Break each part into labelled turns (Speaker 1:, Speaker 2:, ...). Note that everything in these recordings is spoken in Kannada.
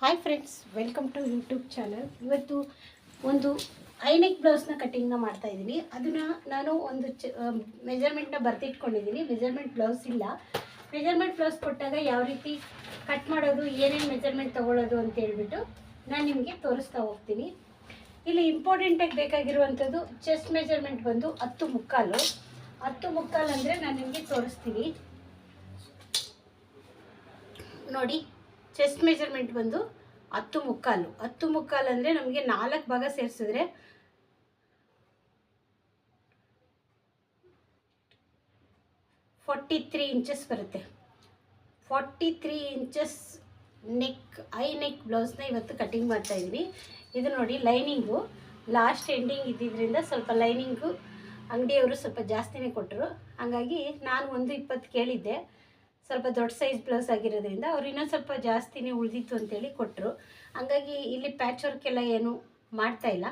Speaker 1: Hi friends welcome to YouTube channel ಇವತ್ತು ಒಂದು ಐನೆಕ್ ಬ್ಲೌಸ್ನ ಕಟ್ಟಿಂಗ್ನ ಮಾಡ್ತಾ ಇದ್ದೀನಿ ಅದನ್ನು ನಾನು ಒಂದು ಚ ಮೆಜರ್ಮೆಂಟ್ನ ಬರ್ತಿಟ್ಕೊಂಡಿದ್ದೀನಿ ಮೆಜರ್ಮೆಂಟ್ ಬ್ಲೌಸ್ ಇಲ್ಲ. ಮೆಜರ್ಮೆಂಟ್ ಬ್ಲೌಸ್ ಕೊಟ್ಟಾಗ ಯಾವ ರೀತಿ ಕಟ್ ಮಾಡೋದು, ಏನೇನು ಮೆಜರ್ಮೆಂಟ್ ತೊಗೊಳ್ಳೋದು ಅಂತ ಹೇಳ್ಬಿಟ್ಟು ನಾನು ನಿಮಗೆ ತೋರಿಸ್ತಾ ಹೋಗ್ತೀನಿ. ಇಲ್ಲಿ ಇಂಪಾರ್ಟೆಂಟಾಗಿ ಬೇಕಾಗಿರುವಂಥದ್ದು ಚೆಸ್ಟ್ ಮೆಜರ್ಮೆಂಟ್ ಬಂದು ಹತ್ತು ಮುಕ್ಕಾಲು. ಹತ್ತು ಮುಕ್ಕಾಲು ಅಂದರೆ ನಾನು ನಿಮಗೆ ತೋರಿಸ್ತೀನಿ. ನೋಡಿ. ಚೆಸ್ಟ್ ಮೆಜರ್ಮೆಂಟ್ ಬಂದು ಹತ್ತು ಮುಕ್ಕಾಲು. ಹತ್ತು ಮುಕ್ಕಾಲು ಅಂದರೆ ನಮಗೆ ನಾಲ್ಕು ಭಾಗ ಸೇರಿಸಿದ್ರೆ ಫಾರ್ಟಿ ತ್ರೀ ಇಂಚಸ್ ಬರುತ್ತೆ. Forty three inches neck high neck ಬ್ಲೌಸ್ನ ಇವತ್ತು ಕಟಿಂಗ್ ಮಾಡ್ತಾ ಇದ್ದೀನಿ ಇದು ನೋಡಿ ಲೈನಿಂಗು ಲಾಸ್ಟ್ ಎಂಡಿಂಗ್ ಇದ್ದಿದ್ದರಿಂದ ಸ್ವಲ್ಪ ಲೈನಿಂಗು ಅಂಗಡಿಯವರು ಸ್ವಲ್ಪ ಜಾಸ್ತಿನೇ ಕೊಟ್ಟರು ಹಾಗಾಗಿ ನಾನು ಒಂದು ಇಪ್ಪತ್ತು ಕೇಳಿದ್ದೆ. ಸ್ವಲ್ಪ ದೊಡ್ಡ ಸೈಜ್ ಬ್ಲೌಸ್ ಆಗಿರೋದ್ರಿಂದ ಅವ್ರು ಇನ್ನೊಂದು ಸ್ವಲ್ಪ ಜಾಸ್ತಿನೇ ಉಳಿದಿತ್ತು ಅಂತೇಳಿ ಕೊಟ್ಟರು ಹಂಗಾಗಿ ಇಲ್ಲಿ ಪ್ಯಾಚ್ ವರ್ಕ್ ಎಲ್ಲ ಏನು ಮಾಡ್ತಾ ಇಲ್ಲ.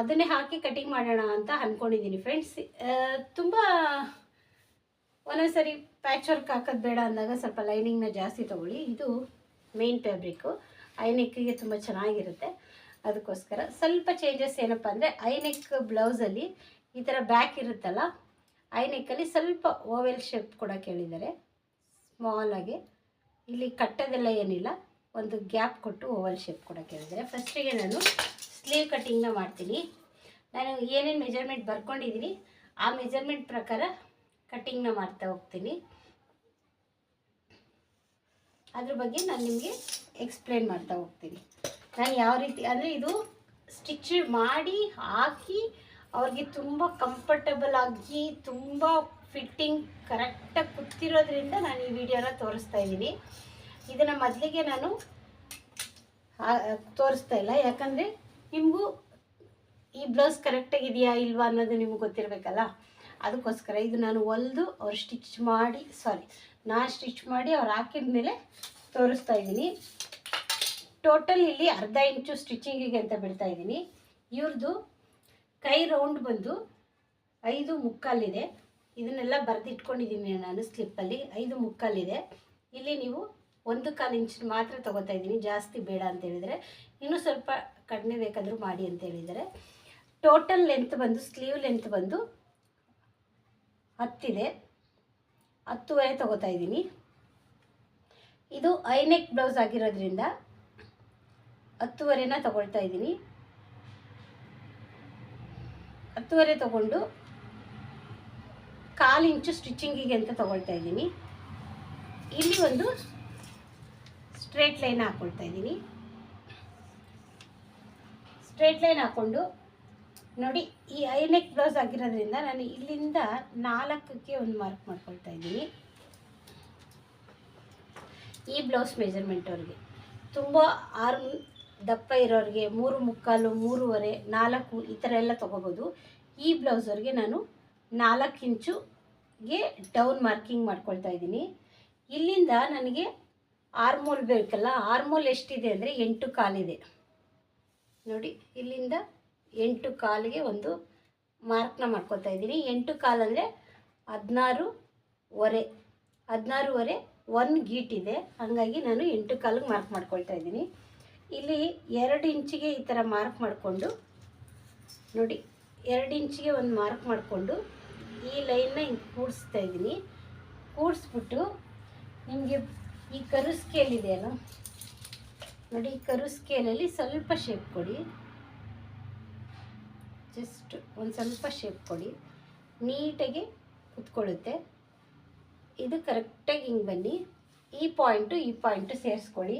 Speaker 1: ಅದನ್ನೇ ಹಾಕಿ ಕಟಿಂಗ್ ಮಾಡೋಣ ಅಂತ ಅಂದ್ಕೊಂಡಿದ್ದೀನಿ ಫ್ರೆಂಡ್ಸ್ ತುಂಬ ಒಂದೊಂದ್ಸರಿ ಪ್ಯಾಚ್ ವರ್ಕ್ ಹಾಕೋದು ಬೇಡ ಅಂದಾಗ ಸ್ವಲ್ಪ ಲೈನಿಂಗ್ನ ಜಾಸ್ತಿ ತೊಗೊಳ್ಳಿ. ಇದು ಮೇನ್ ಫ್ಯಾಬ್ರಿಕ್ಕು ಐನೆಕ್ಕಿಗೆ ತುಂಬ ಚೆನ್ನಾಗಿರುತ್ತೆ. ಅದಕ್ಕೋಸ್ಕರ ಸ್ವಲ್ಪ ಚೇಂಜಸ್ ಏನಪ್ಪ ಅಂದರೆ ಐನೆಕ್ ಬ್ಲೌಸಲ್ಲಿ ಈ ಥರ ಬ್ಯಾಕ್ ಇರುತ್ತಲ್ಲ ಐನೆಕ್ಕಲ್ಲಿ ಸ್ವಲ್ಪ ಓವೆಲ್ ಶೇಪ್ ಕೂಡ ಕೇಳಿದ್ದಾರೆ. ಸ್ಮಾಲಾಗಿ ಇಲ್ಲಿ ಕಟ್ಟೋದೆಲ್ಲ ಏನಿಲ್ಲ, ಒಂದು ಗ್ಯಾಪ್ ಕೊಟ್ಟು ಓವಲ್ ಶೇಪ್ ಕೂಡ ಕೇಳಿದ್ದಾರೆ. ಫಸ್ಟಿಗೆ ನಾನು ಸ್ಲೀವ್ ಕಟ್ಟಿಂಗ್ನ ಮಾಡ್ತೀನಿ. ನಾನು ಏನೇನು ಮೆಜರ್ಮೆಂಟ್ ಬರ್ಕೊಂಡಿದ್ದೀನಿ ಆ ಮೆಜರ್ಮೆಂಟ್ ಪ್ರಕಾರ ಕಟ್ಟಿಂಗ್ನ ಮಾಡ್ತಾ ಹೋಗ್ತೀನಿ. ಅದ್ರ ಬಗ್ಗೆ ನಾನು ನಿಮಗೆ ಎಕ್ಸ್ಪ್ಲೇನ್ ಮಾಡ್ತಾ ಹೋಗ್ತೀನಿ. ನಾನು ಯಾವ ರೀತಿ, ಅಂದರೆ ಇದು ಸ್ಟಿಚ್ ಮಾಡಿ, ಹಾಕಿ ಅವ್ರಿಗೆ ತುಂಬ ಕಂಫರ್ಟಬಲ್ ಆಗಿ ತುಂಬ ಫಿಟ್ಟಿಂಗ್ ಕರೆಕ್ಟಾಗಿ ಕೂತಿರೋದ್ರಿಂದ ನಾನು ಈ ವಿಡಿಯೋನ ತೋರಿಸ್ತಾ ಇದ್ದೀನಿ ಇದನ್ನು ಮೊದಲಿಗೆ ನಾನು ತೋರಿಸ್ತಾ ಇಲ್ಲ. ಯಾಕಂದರೆ ನಿಮಗೂ ಈ ಬ್ಲೌಸ್ ಕರೆಕ್ಟಾಗಿ ಇದೆಯಾ ಇಲ್ವಾ ಅನ್ನೋದು ನಿಮ್ಗೆ ಗೊತ್ತಿರಬೇಕಲ್ಲ? ಅದಕ್ಕೋಸ್ಕರ ಇದು ನಾನು ಹೊಲ್ದು ಅವ್ರು ಸ್ಟಿಚ್ ಮಾಡಿ ಸಾರಿ ನಾನು ಸ್ಟಿಚ್ ಮಾಡಿ ಅವ್ರು ಹಾಕಿದ ಮೇಲೆ ತೋರಿಸ್ತಾ ಇದ್ದೀನಿ ಟೋಟಲ್ ಇಲ್ಲಿ ಅರ್ಧ ಇಂಚು ಸ್ಟಿಚಿಂಗಿಗೆ ಅಂತ ಬಿಡ್ತಾ ಇದ್ದೀನಿ ಇವ್ರದ್ದು ಕೈ ರೌಂಡ್ ಬಂದು ಐದು ಮುಕ್ಕಾಲಿದೆ. ಇದನ್ನೆಲ್ಲ ಬರೆದಿಟ್ಕೊಂಡಿದ್ದೀನಿ ನಾನು ಸ್ಲಿಪ್ಪಲ್ಲಿ ಐದು ಮುಕ್ಕಾಲಿದೆ. ಇಲ್ಲಿ ನೀವು ಒಂದು ಕಾಲು ಇಂಚ್ ಮಾತ್ರ ತಗೋತಾ ಇದ್ದೀನಿ. ಜಾಸ್ತಿ ಬೇಡ ಅಂತ ಹೇಳಿದರೆ. ಇನ್ನೂ ಸ್ವಲ್ಪ ಕಡಿಮೆ ಬೇಕಾದರೂ ಮಾಡಿ ಅಂತ ಹೇಳಿದರೆ ಟೋಟಲ್ ಲೆಂತ್ ಬಂದು ಸ್ಲೀವ್ ಲೆಂತ್ ಬಂದು ಹತ್ತಿದೆ. ಹತ್ತುವರೆ ತಗೋತಾ ಇದ್ದೀನಿ. ಇದು ಐನೆಕ್ ಬ್ಲೌಸ್ ಆಗಿರೋದ್ರಿಂದ ಹತ್ತುವರೆನ ತಗೊಳ್ತಾ ಇದ್ದೀನಿ. ಹತ್ತುವರೆ ತಗೊಂಡು ಕಾಲು ಇಂಚು ಸ್ಟಿಚಿಂಗಿಗೆ ಅಂತ ತಗೊಳ್ತಾ ಇದ್ದೀನಿ. ಇಲ್ಲಿ ಒಂದು ಸ್ಟ್ರೇಟ್ ಲೈನ್ ಹಾಕ್ಕೊಳ್ತಾ ಇದ್ದೀನಿ. ಸ್ಟ್ರೇಟ್ ಲೈನ್ ಹಾಕ್ಕೊಂಡು ನೋಡಿ, ಈ ಐನೆಕ್ ಬ್ಲೌಸ್ ಆಗಿರೋದ್ರಿಂದ ನಾನು ಇಲ್ಲಿಂದ ನಾಲ್ಕಕ್ಕೆ ಒಂದು ಮಾರ್ಕ್ ಮಾಡ್ಕೊಳ್ತಾ ಇದ್ದೀನಿ. ಈ ಬ್ಲೌಸ್ ಮೆಜರ್ಮೆಂಟ್ ಅವ್ರಿಗೆ. ತುಂಬ ಆರ್ಮ್ ದಪ್ಪ ಇರೋರಿಗೆ ಮೂರು ಮುಕ್ಕಾಲು, ಮೂರುವರೆ, ನಾಲ್ಕು ಈ ಥರ ಎಲ್ಲ ತೊಗೋಬೋದು. ಈ ಬ್ಲೌಸವ್ರಿಗೆ ನಾನು ನಾಲ್ಕು ಇಂಚುಗೆ ಡೌನ್ ಮಾರ್ಕಿಂಗ್ ಮಾಡ್ಕೊಳ್ತಾ ಇದ್ದೀನಿ. ಇಲ್ಲಿಂದ ನನಗೆ ಆರ್ಮೋಲ್ ಬೇಕಲ್ಲ ಆರ್ಮೋಲ್ ಎಷ್ಟಿದೆ ಅಂದರೆ ಎಂಟು ಕಾಲಿದೆ. ನೋಡಿ, ಇಲ್ಲಿಂದ ಎಂಟು ಕಾಲಿಗೆ ಒಂದು ಮಾರ್ಕ್ನ ಮಾಡ್ಕೊತಾ ಇದ್ದೀನಿ. ಎಂಟು ಕಾಲಂದರೆ ಹದಿನಾರುವರೆ ಹದಿನಾರುವರೆ ಹದಿನಾರೂವರೆ ಒನ್ ಗೀಟ್ ಇದೆ. ಹಾಗಾಗಿ ನಾನು ಎಂಟು ಕಾಲಿಗೆ ಮಾರ್ಕ್ ಮಾಡ್ಕೊಳ್ತಾ ಇದ್ದೀನಿ. ಇಲ್ಲಿ ಎರಡು ಇಂಚಿಗೆ ಈ ಥರ ಮಾರ್ಕ್ ಮಾಡಿಕೊಂಡು, ನೋಡಿ, ಎರಡು ಇಂಚಿಗೆ ಒಂದು ಮಾರ್ಕ್ ಮಾಡಿಕೊಂಡು ಈ ಲೈನ್ನ ಹಿಂಗೆ ಕೂಡಿಸ್ತಾ ಇದ್ದೀನಿ. ಕೂಡಿಸ್ಬಿಟ್ಟು ನಿಮಗೆ ಈ ಕರು ಸ್ಕೇಲ್ ಇದೆಯಲ್ಲ ನೋಡಿ, ಈ ಕರು ಸ್ಕೇಲಲ್ಲಿ ಸ್ವಲ್ಪ ಶೇಪ್ ಕೊಡಿ. ಜಸ್ಟ್ ಒಂದು ಸ್ವಲ್ಪ ಶೇಪ್ ಕೊಡಿ. ನೀಟಾಗಿ ಕುತ್ಕೊಳ್ಳುತ್ತೆ. ಇದು ಕರೆಕ್ಟಾಗಿ ಹಿಂಗೆ ಬನ್ನಿ. ಈ ಪಾಯಿಂಟು ಈ ಪಾಯಿಂಟು ಸೇರಿಸ್ಕೊಳ್ಳಿ.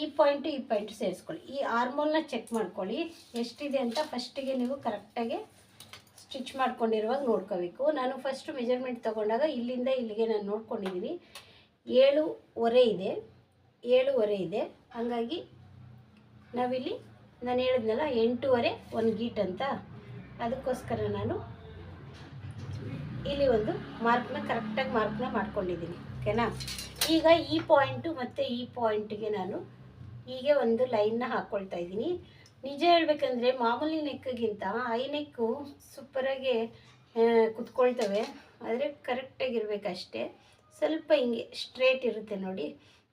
Speaker 1: ಈ ಪಾಯಿಂಟು ಈ ಪಾಯಿಂಟು ಸೇರಿಸ್ಕೊಳ್ಳಿ. ಈ ಆರ್ಮೋಲ್ನ ಚೆಕ್ ಮಾಡ್ಕೊಳ್ಳಿ. ಎಷ್ಟಿದೆ ಅಂತ ಫಸ್ಟಿಗೆ ನೀವು ಕರೆಕ್ಟಾಗಿ ಸ್ಟಿಚ್ ಮಾಡ್ಕೊಂಡಿರುವಾಗ ನೋಡ್ಕೋಬೇಕು. ನಾನು ಫಸ್ಟ್ ಮೆಜರ್ಮೆಂಟ್ ತೊಗೊಂಡಾಗ ಇಲ್ಲಿಂದ ಇಲ್ಲಿಗೆ ನಾನು ನೋಡ್ಕೊಂಡಿದ್ದೀನಿ ಏಳುವರೆ ಇದೆ. ಏಳುವರೆ ಇದೆ. ಹಾಗಾಗಿ ನಾವಿಲ್ಲಿ ನಾನು ಹೇಳಿದ್ನಲ್ಲ ಎಂಟೂವರೆ ಒಂದು ಗೀಟ್ ಅಂತ. ಅದಕ್ಕೋಸ್ಕರ ನಾನು ಇಲ್ಲಿ ಒಂದು ಮಾರ್ಕ್ನ ಕರೆಕ್ಟಾಗಿ ಮಾರ್ಕ್ನ ಮಾಡ್ಕೊಂಡಿದ್ದೀನಿ ಓಕೆನಾ ಈಗ ಈ ಪಾಯಿಂಟು ಮತ್ತು ಈ ಪಾಯಿಂಟಿಗೆ ನಾನು ಹೀಗೆ ಒಂದು ಲೈನ್ನ ಹಾಕ್ಕೊಳ್ತಾ ಇದ್ದೀನಿ. ನಿಜ ಹೇಳ್ಬೇಕಂದ್ರೆ ಮಾಮೂಲಿ ನೆಕ್ಗಿಂತ ಐ ನೆಕ್ಕು ಸೂಪರಾಗಿ ಕುತ್ಕೊಳ್ತವೆ. ಆದರೆ ಕರೆಕ್ಟಾಗಿರ್ಬೇಕಷ್ಟೇ ಸ್ವಲ್ಪ ಹಿಂಗೆ ಸ್ಟ್ರೇಟ್ ಇರುತ್ತೆ ನೋಡಿ.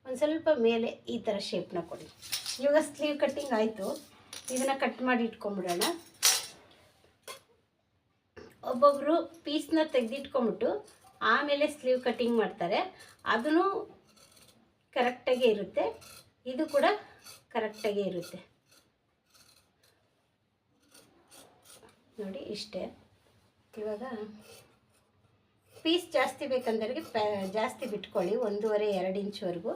Speaker 1: ಒಂದು ಸ್ವಲ್ಪ ಮೇಲೆ ಈ ಥರ ಶೇಪ್ನ ಕೊಡಿ. ಇವಾಗ ಸ್ಲೀವ್ ಕಟ್ಟಿಂಗ್ ಆಯಿತು. ಇದನ್ನು ಕಟ್ ಮಾಡಿ ಇಟ್ಕೊಂಬಿಡೋಣ ಒಬ್ಬೊಬ್ಬರು ಪೀಸ್ನ ತೆಗೆದಿಟ್ಕೊಂಬಿಟ್ಟು ಆಮೇಲೆ ಸ್ಲೀವ್ ಕಟ್ಟಿಂಗ್ ಮಾಡ್ತಾರೆ. ಅದೂ ಕರೆಕ್ಟಾಗೇ ಇರುತ್ತೆ. ಇದು ಕೂಡ ಕರೆಕ್ಟಾಗೇ ಇರುತ್ತೆ. ನೋಡಿ ಇಷ್ಟೇ. ಇವಾಗ ಪೀಸ್ ಜಾಸ್ತಿ ಬೇಕಂದವ್ರಿಗೆ ಪ್ಯಾ ಜಾಸ್ತಿ ಬಿಟ್ಕೊಳ್ಳಿ, ಒಂದೂವರೆ, ಎರಡು ಇಂಚ್ವರೆಗೂ.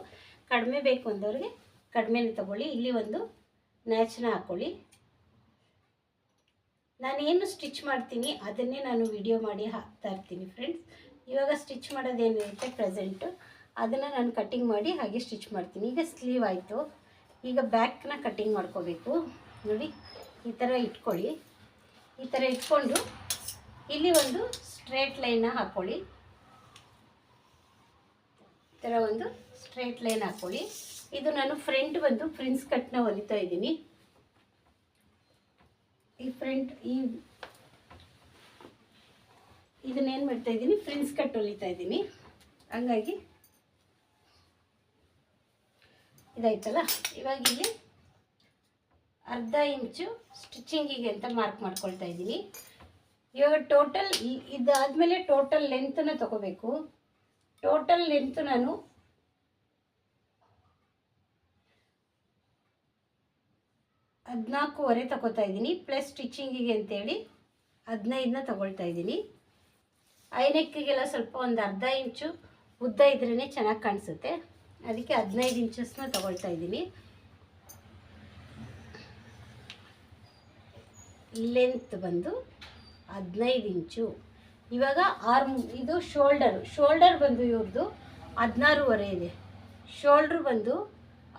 Speaker 1: ಕಡಿಮೆ ಬೇಕು ಅಂದವ್ರಿಗೆ ಕಡಿಮೆನೇ ತಗೊಳ್ಳಿ. ಇಲ್ಲಿ ಒಂದು ನ್ಯಾಚನ್ನ ಹಾಕ್ಕೊಳ್ಳಿ ನಾನೇನು ಸ್ಟಿಚ್ ಮಾಡ್ತೀನಿ, ಅದನ್ನೇ ನಾನು ವಿಡಿಯೋ ಮಾಡಿ ಹಾಕ್ತಾ ಇರ್ತೀನಿ ಫ್ರೆಂಡ್ಸ್ ಇವಾಗ ಸ್ಟಿಚ್ ಮಾಡೋದೇನಿರುತ್ತೆ ಪ್ರೆಸೆಂಟು ಅದನ್ನು ನಾನು ಕಟ್ಟಿಂಗ್ ಮಾಡಿ ಹಾಗೆ ಸ್ಟಿಚ್ ಮಾಡ್ತೀನಿ. ಈಗ ಸ್ಲೀವ್ ಆಯಿತು. ಈಗ ಬ್ಯಾಕ್ನ ಕಟ್ಟಿಂಗ್ ಮಾಡ್ಕೋಬೇಕು. ನೋಡಿ, ಈ ಥರ ಇಟ್ಕೊಳ್ಳಿ. ಈ ಥರ ಇಟ್ಕೊಂಡು ಇಲ್ಲಿ ಒಂದು ಸ್ಟ್ರೇಟ್ ಲೈನ್ನ ಹಾಕ್ಕೊಳ್ಳಿ ಈ ಥರ ಒಂದು ಸ್ಟ್ರೇಟ್ ಲೈನ್ ಹಾಕ್ಕೊಳ್ಳಿ ಇದು ನಾನು ಫ್ರಂಟ್ ಬಂದು ಪ್ರಿನ್ಸ್ ಕಟ್ನ ಹೊಲಿತಾ ಇದ್ದೀನಿ. ಈ ಫ್ರಂಟ್ ಈ ಇದನ್ನೇನು ಮಾಡ್ತಾ ಇದ್ದೀನಿ? ಫ್ರಿನ್ಸ್ ಕಟ್ ಹೊಲಿತಾ ಇದ್ದೀನಿ. ಹಂಗಾಗಿ ಇದಾಯ್ತಲ್ಲ? ಇವಾಗ ಇಲ್ಲಿ ಅರ್ಧ ಇಂಚು ಸ್ಟಿಚಿಂಗಿಗೆ ಅಂತ ಮಾರ್ಕ್ ಮಾಡ್ಕೊಳ್ತಾ ಇದ್ದೀನಿ. ಇವಾಗ ಟೋಟಲ್ ಇದಾದಮೇಲೆ ಟೋಟಲ್ ಲೆಂತನ್ನ ತಗೋಬೇಕು. ಟೋಟಲ್ ಲೆಂತ್ ನಾನು ಹದಿನಾಲ್ಕೂವರೆ ತಗೋತಾ ಇದ್ದೀನಿ ಪ್ಲಸ್ ಸ್ಟಿಚಿಂಗಿಗೆ ಅಂತೇಳಿ ಹದಿನೈದನ್ನ ತಗೊಳ್ತಾ ಇದ್ದೀನಿ. ಐನೆಕ್ಕಿಗೆಲ್ಲ ಸ್ವಲ್ಪ ಒಂದು ಅರ್ಧ ಇಂಚು ಉದ್ದ ಇದ್ರೇ ಚೆನ್ನಾಗಿ ಕಾಣಿಸುತ್ತೆ. ಅದಕ್ಕೆ ಹದಿನೈದು ಇಂಚಸ್ನ ತಗೊಳ್ತಾ ಇದ್ದೀನಿ. ಲೆಂತ್ ಬಂದು ಹದಿನೈದು ಇಂಚು. ಇವಾಗ ಆರ್ಮ್ ಇದು ಶೋಲ್ಡರು ಶೋಲ್ಡರ್ ಬಂದು ಇವ್ರದ್ದು ಹದಿನಾರೂವರೆ ಇದೆ. ಶೋಲ್ಡ್ರ್ ಬಂದು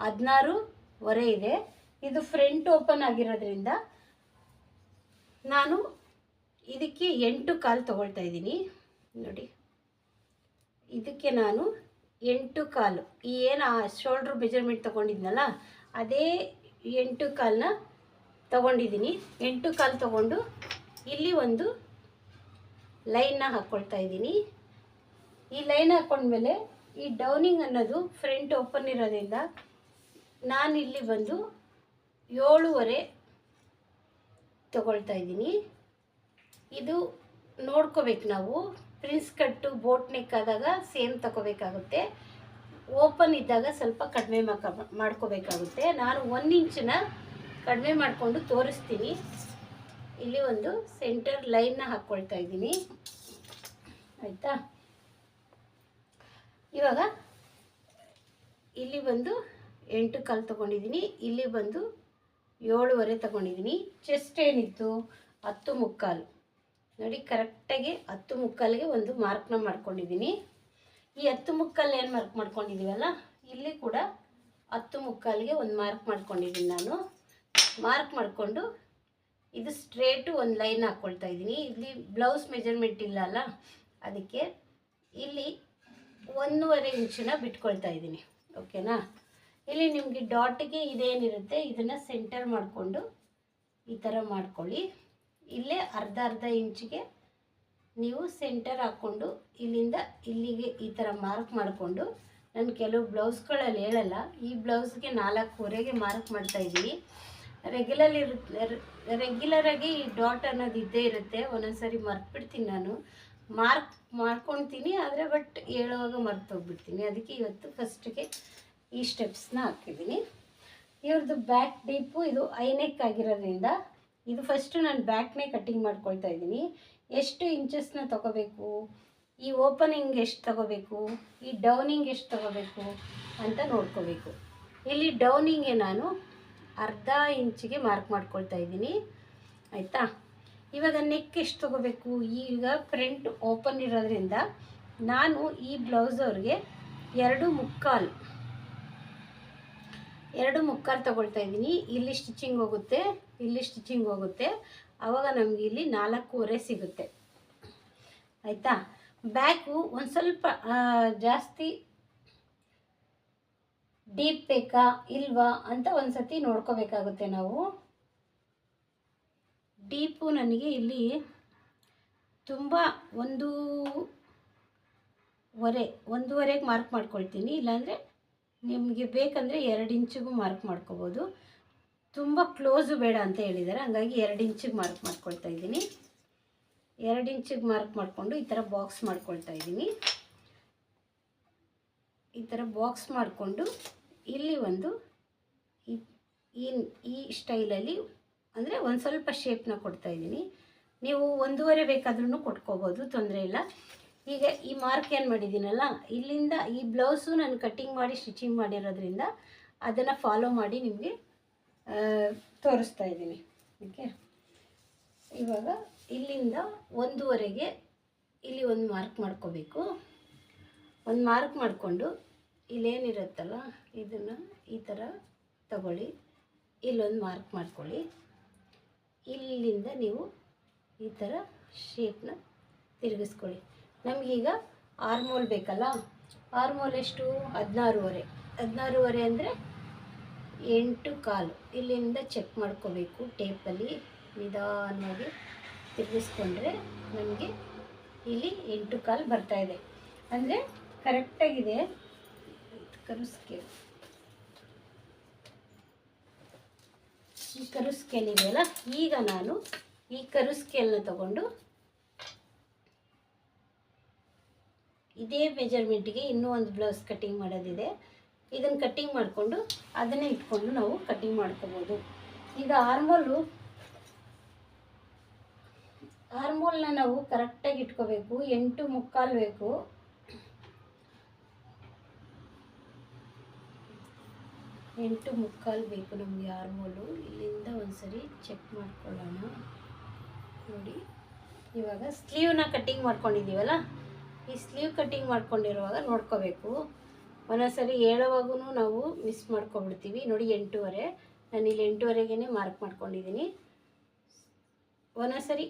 Speaker 1: ಹದಿನಾರೂವರೆ ಇದೆ. ಇದು ಫ್ರಂಟ್ ಓಪನ್ ಆಗಿರೋದ್ರಿಂದ ನಾನು ಇದಕ್ಕೆ ಎಂಟು ಕಾಲು ತಗೊಳ್ತಾ ಇದ್ದೀನಿ. ನೋಡಿ. ಇದಕ್ಕೆ ನಾನು ಎಂಟು ಕಾಲು. ಈ ಏನು ಶೋಲ್ಡ್ರ್ ಮೆಜರ್ಮೆಂಟ್ ತೊಗೊಂಡಿದ್ನಲ್ಲ, ಅದೇ ಎಂಟು ಕಾಲನ್ನ ತೊಗೊಂಡಿದ್ದೀನಿ ಎಂಟು ಕಾಲು ತೊಗೊಂಡು ಇಲ್ಲಿ ಒಂದು ಲೈನ್ನ ಹಾಕ್ಕೊಳ್ತಾ ಇದ್ದೀನಿ. ಈ ಲೈನ್ ಹಾಕ್ಕೊಂಡ್ಮೇಲೆ ಈ ಡೌನಿಂಗ್ ಅನ್ನೋದು ಫ್ರಂಟ್ ಓಪನ್ ಇರೋದ್ರಿಂದ ನಾನು ಇಲ್ಲಿ ಬಂದು ಏಳುವರೆ ತಗೊಳ್ತಾ ಇದ್ದೀನಿ. ಇದು ನೋಡ್ಕೋಬೇಕು ನಾವು. ಪ್ರಿನ್ಸ್ ಕಟ್ಟು ಬೋಟ್ ನೆಕ್ ಆದಾಗ ಸೇಮ್ ತಗೋಬೇಕಾಗುತ್ತೆ. ಓಪನ್ ಇದ್ದಾಗ ಸ್ವಲ್ಪ ಕಡಿಮೆ ಮಾಡ್ಕೋಬೇಕಾಗುತ್ತೆ. ನಾನು ಒನ್ ಇಂಚನ್ನ ಕಡಿಮೆ ಮಾಡಿಕೊಂಡು ತೋರಿಸ್ತೀನಿ. ಇಲ್ಲಿ ಒಂದು ಸೆಂಟರ್ ಲೈನ್ನ ಹಾಕ್ಕೊಳ್ತಾ ಇದ್ದೀನಿ. ಆಯಿತಾ? ಇವಾಗ ಇಲ್ಲಿ ಬಂದು ಎಂಟು ಕಾಲು ತೊಗೊಂಡಿದ್ದೀನಿ. ಇಲ್ಲಿ ಬಂದು ಏಳುವರೆ ತಗೊಂಡಿದ್ದೀನಿ. ಚೆಸ್ಟ್ ಏನಿತ್ತು? ಹತ್ತು ಮುಕ್ಕಾಲು. ನೋಡಿ ಕರೆಕ್ಟಾಗಿ ಹತ್ತು ಮುಕ್ಕಾಲಿಗೆ ಒಂದು ಮಾರ್ಕ್ನ ಮಾಡ್ಕೊಂಡಿದ್ದೀನಿ. ಈ ಹತ್ತು ಮುಕ್ಕಾಲು ಏನು ಮಾರ್ಕ್ ಮಾಡ್ಕೊಂಡಿದ್ದೀವಲ್ಲ ಇಲ್ಲಿ ಕೂಡ ಹತ್ತು ಮುಕ್ಕಾಲಿಗೆ ಒಂದು ಮಾರ್ಕ್ ಮಾಡ್ಕೊಂಡಿದ್ದೀನಿ ನಾನು. ಮಾರ್ಕ್ ಮಾಡಿಕೊಂಡು ಇದು ಸ್ಟ್ರೇಟು ಒಂದು ಲೈನ್ ಹಾಕ್ಕೊಳ್ತಾ ಇದ್ದೀನಿ. ಇಲ್ಲಿ ಬ್ಲೌಸ್ ಮೆಜರ್ಮೆಂಟ್ ಇಲ್ಲ ಅಲ್ಲ, ಅದಕ್ಕೆ ಇಲ್ಲಿ ಒಂದೂವರೆ ಇಂಚನ್ನ ಬಿಟ್ಕೊಳ್ತಾ ಇದ್ದೀನಿ. ಓಕೆನಾ ಇಲ್ಲಿ ನಿಮಗೆ ಡಾಟ್ಗೆ ಇದೇನಿರುತ್ತೆ, ಇದನ್ನು ಸೆಂಟರ್ ಮಾಡಿಕೊಂಡು ಈ ಥರ ಮಾಡ್ಕೊಳ್ಳಿ. ಇಲ್ಲೇ ಅರ್ಧ ಅರ್ಧ ಇಂಚಿಗೆ ನೀವು ಸೆಂಟರ್ ಹಾಕ್ಕೊಂಡು ಇಲ್ಲಿಂದ ಇಲ್ಲಿಗೆ ಈ ಥರ ಮಾರ್ಕ್ ಮಾಡಿಕೊಂಡು, ನಾನು ಕೆಲವು ಬ್ಲೌಸ್ಗಳಲ್ಲಿ ಹೇಳಲ್ಲ, ಈ ಬ್ಲೌಸ್ಗೆ ನಾಲ್ಕೂವರೆಗೆ ಮಾರ್ಕ್ ಮಾಡ್ತಾ ಇದ್ದೀನಿ. ರೆಗ್ಯುಲರ್ ಇರುತ್ತೆ ರೆಗ್ಯುಲರಾಗಿ ಈ ಡಾಟ್ ಅನ್ನೋದು ಇದ್ದೇ ಇರುತ್ತೆ ಒಂದೊಂದು ಸಾರಿ ಮರ್ತ್ಬಿಡ್ತೀನಿ ನಾನು. ಮಾರ್ಕ್ ಮಾಡ್ಕೊಳ್ತೀನಿ ಆದರೆ ಬಟ್ ಹೇಳುವಾಗ ಮರ್ತೋಗ್ಬಿಡ್ತೀನಿ ಅದಕ್ಕೆ ಇವತ್ತು ಫಸ್ಟಿಗೆ ಈ ಸ್ಟೆಪ್ಸ್ನ ಹಾಕಿದ್ದೀನಿ. ಇವ್ರದ್ದು ಬ್ಯಾಕ್ ಡೀಪು ಇದು ಐನೆಕ್ ಆಗಿರೋದ್ರಿಂದ ಇದು ಫಸ್ಟು ನಾನು ಬ್ಯಾಕ್ನೇ ಕಟ್ಟಿಂಗ್ ಮಾಡ್ಕೊಳ್ತಾ ಇದ್ದೀನಿ. ಎಷ್ಟು ಇಂಚಸ್ನ ತಗೋಬೇಕು? ಈ ಓಪನಿಂಗ್ ಎಷ್ಟು ತಗೋಬೇಕು? ಈ ಡೌನಿಂಗ್ ಎಷ್ಟು ತಗೋಬೇಕು ಅಂತ ನೋಡ್ಕೋಬೇಕು. ಇಲ್ಲಿ ಡೌನಿಂಗೆ ನಾನು ಅರ್ಧ ಇಂಚಿಗೆ ಮಾರ್ಕ್ ಮಾಡ್ಕೊಳ್ತಾ ಇದ್ದೀನಿ. ಆಯಿತಾ? ಇವಾಗ ನೆಕ್ ಎಷ್ಟು ತಗೋಬೇಕು? ಈಗ ಫ್ರಂಟ್ ಓಪನ್ ಇರೋದ್ರಿಂದ ನಾನು ಈ ಬ್ಲೌಸ್ ಅವ್ರಿಗೆ ಎರಡು ಮುಕ್ಕಾಲು ಎರಡು ಮುಕ್ಕಾಲು ತಗೊಳ್ತಾ ಇದ್ದೀನಿ. ಇಲ್ಲಿ ಸ್ಟಿಚಿಂಗ್ ಹೋಗುತ್ತೆ. ಇಲ್ಲಿ ಸ್ಟಿಚಿಂಗ್ ಹೋಗುತ್ತೆ. ಆವಾಗ ನಮಗೆ ಇಲ್ಲಿ ನಾಲ್ಕೂವರೆ ಸಿಗುತ್ತೆ. ಆಯಿತಾ? ಬ್ಯಾಕು ಒಂದು ಸ್ವಲ್ಪ ಜಾಸ್ತಿ ಡೀಪ್ ಬೇಕಾ, ಇಲ್ವಾ ಅಂತ ಒಂದು ಸತಿ ನೋಡ್ಕೋಬೇಕಾಗುತ್ತೆ ನಾವು. ಡೀಪು ನನಗೆ ಇಲ್ಲಿ ತುಂಬ ಒಂದು ವರೆ, ಒಂದೂವರೆಗೆ ಮಾರ್ಕ್ ಮಾಡ್ಕೊಳ್ತೀನಿ. ಇಲ್ಲಾಂದರೆ ನಿಮಗೆ ಬೇಕಂದರೆ ಎರಡು ಇಂಚಿಗೂ ಮಾರ್ಕ್ ಮಾಡ್ಕೋಬೋದು. ತುಂಬ ಕ್ಲೋಸು ಬೇಡ ಅಂತ ಹೇಳಿದ್ದಾರೆ. ಹಂಗಾಗಿ ಎರಡು ಇಂಚಿಗೆ ಮಾರ್ಕ್ ಮಾಡ್ಕೊಳ್ತಾ ಇದ್ದೀನಿ. ಎರಡು ಇಂಚಿಗೆ ಮಾರ್ಕ್ ಮಾಡಿಕೊಂಡು ಈ ಥರ ಬಾಕ್ಸ್ ಮಾಡ್ಕೊಳ್ತಾ ಇದ್ದೀನಿ. ಈ ಥರ ಬಾಕ್ಸ್ ಮಾಡಿಕೊಂಡು ಇಲ್ಲಿ ಒಂದು ಈ, ಈ- ಸ್ಟೈಲಲ್ಲಿ ಅಂದರೆ ಒಂದು ಸ್ವಲ್ಪ ಶೇಪ್ನ ಕೊಡ್ತಾ ಇದ್ದೀನಿ. ನೀವು ಒಂದೂವರೆ ಬೇಕಾದ್ರೂ ಕೊಟ್ಕೋಬೋದು, ತೊಂದರೆ ಇಲ್ಲ. ಈಗ ಈ ಮಾರ್ಕ್ ಏನು ಮಾಡಿದ್ದೀನಲ್ಲ, ಇಲ್ಲಿಂದ ಈ ಬ್ಲೌಸು ನಾನು ಕಟ್ಟಿಂಗ್ ಮಾಡಿ ಸ್ಟಿಚಿಂಗ್ ಮಾಡಿರೋದ್ರಿಂದ ಅದನ್ನು ಫಾಲೋ ಮಾಡಿ ನಿಮಗೆ ತೋರಿಸ್ತಾ ಇದ್ದೀನಿ. ಓಕೆ? ಇವಾಗ ಇಲ್ಲಿಂದ ಒಂದೂವರೆಗೆ ಇಲ್ಲಿ ಒಂದು ಮಾರ್ಕ್ ಮಾಡ್ಕೋಬೇಕು. ಒಂದು ಮಾರ್ಕ್ ಮಾಡಿಕೊಂಡು ಇಲ್ಲೇನಿರುತ್ತಲ್ಲ, ಇದನ್ನು ಈ ಥರ ತಗೊಳ್ಳಿ. ಇಲ್ಲೊಂದು ಮಾರ್ಕ್ ಮಾಡ್ಕೊಳ್ಳಿ. ಇಲ್ಲಿಂದ ನೀವು ಈ ಥರ ಶೇಪ್ನ ತಿರುಗಿಸ್ಕೊಳ್ಳಿ. ನಮಗೀಗ ಆರ್ಮೋಲ್ ಬೇಕಲ್ಲ? ಆರ್ಮೋಲ್ ಎಷ್ಟು? ಹದಿನಾರೂವರೆ. ಹದಿನಾರೂವರೆ ಅಂದರೆ ಎಂಟು ಕಾಲು. ಇಲ್ಲಿಂದ ಚೆಕ್ ಮಾಡ್ಕೋಬೇಕು ಟೇಪಲ್ಲಿ ನಿಧಾನವಾಗಿ ತಿರುಗಿಸ್ಕೊಂಡ್ರೆ ನಮಗೆ ಇಲ್ಲಿ ಎಂಟು ಕಾಲು ಬರ್ತಾ ಇದೆ. ಅಂದರೆ ಕರೆಕ್ಟಾಗಿದೆ ಕರುಸ್ಕೆ ಈ ಕರು ಸ್ಕೇಲ್ ಇದೆಯಲ್ಲ, ಈಗ ನಾನು ಈ ಕರು ಸ್ಕೇಲ್ನ ತಗೊಂಡು ಇದೇ ಮೆಜರ್ಮೆಂಟಿಗೆ ಇನ್ನೂ ಒಂದು ಬ್ಲೌಸ್ ಕಟ್ಟಿಂಗ್ ಮಾಡೋದಿದೆ. ಇದನ್ನು ಕಟ್ಟಿಂಗ್ ಮಾಡಿಕೊಂಡು ಅದನ್ನೇ ಇಟ್ಕೊಂಡು ನಾವು ಕಟ್ಟಿಂಗ್ ಮಾಡ್ಕೋಬೋದು. ಈಗ ಆರ್ಮೋಲು ಆರ್ಮೋಲ್ನ ನಾವು ಕರೆಕ್ಟಾಗಿ ಇಟ್ಕೋಬೇಕು. ಎಂಟು ಮುಕ್ಕಾಲು ಬೇಕು. ಎಂಟು ಮುಕ್ಕಾಲು ಬೇಕು ನಮಗೆ ಆರ್ಮೋಲು ಇಲ್ಲಿಂದ ಒಂದ್ಸರಿ ಚೆಕ್ ಮಾಡ್ಕೊಳ್ಳೋಣ. ನೋಡಿ, ಇವಾಗ ಸ್ಲೀವ್ನ ಕಟ್ಟಿಂಗ್ ಮಾಡ್ಕೊಂಡಿದ್ದೀವಲ್ಲ? ಈ ಸ್ಲೀವ್ ಕಟ್ಟಿಂಗ್ ಮಾಡ್ಕೊಂಡಿರುವಾಗ ನೋಡ್ಕೋಬೇಕು. ಒಂದೊಂದ್ಸರಿ ಹೇಳೋವಾಗೂ ನಾವು ಮಿಸ್ ಮಾಡ್ಕೊಬಿಡ್ತೀವಿ ನೋಡಿ, ಎಂಟೂವರೆ. ನಾನು ಇಲ್ಲಿ ಎಂಟೂವರೆಗೇ ಮಾರ್ಕ್ ಮಾಡ್ಕೊಂಡಿದ್ದೀನಿ ಒಂದೊಂದ್ಸರಿ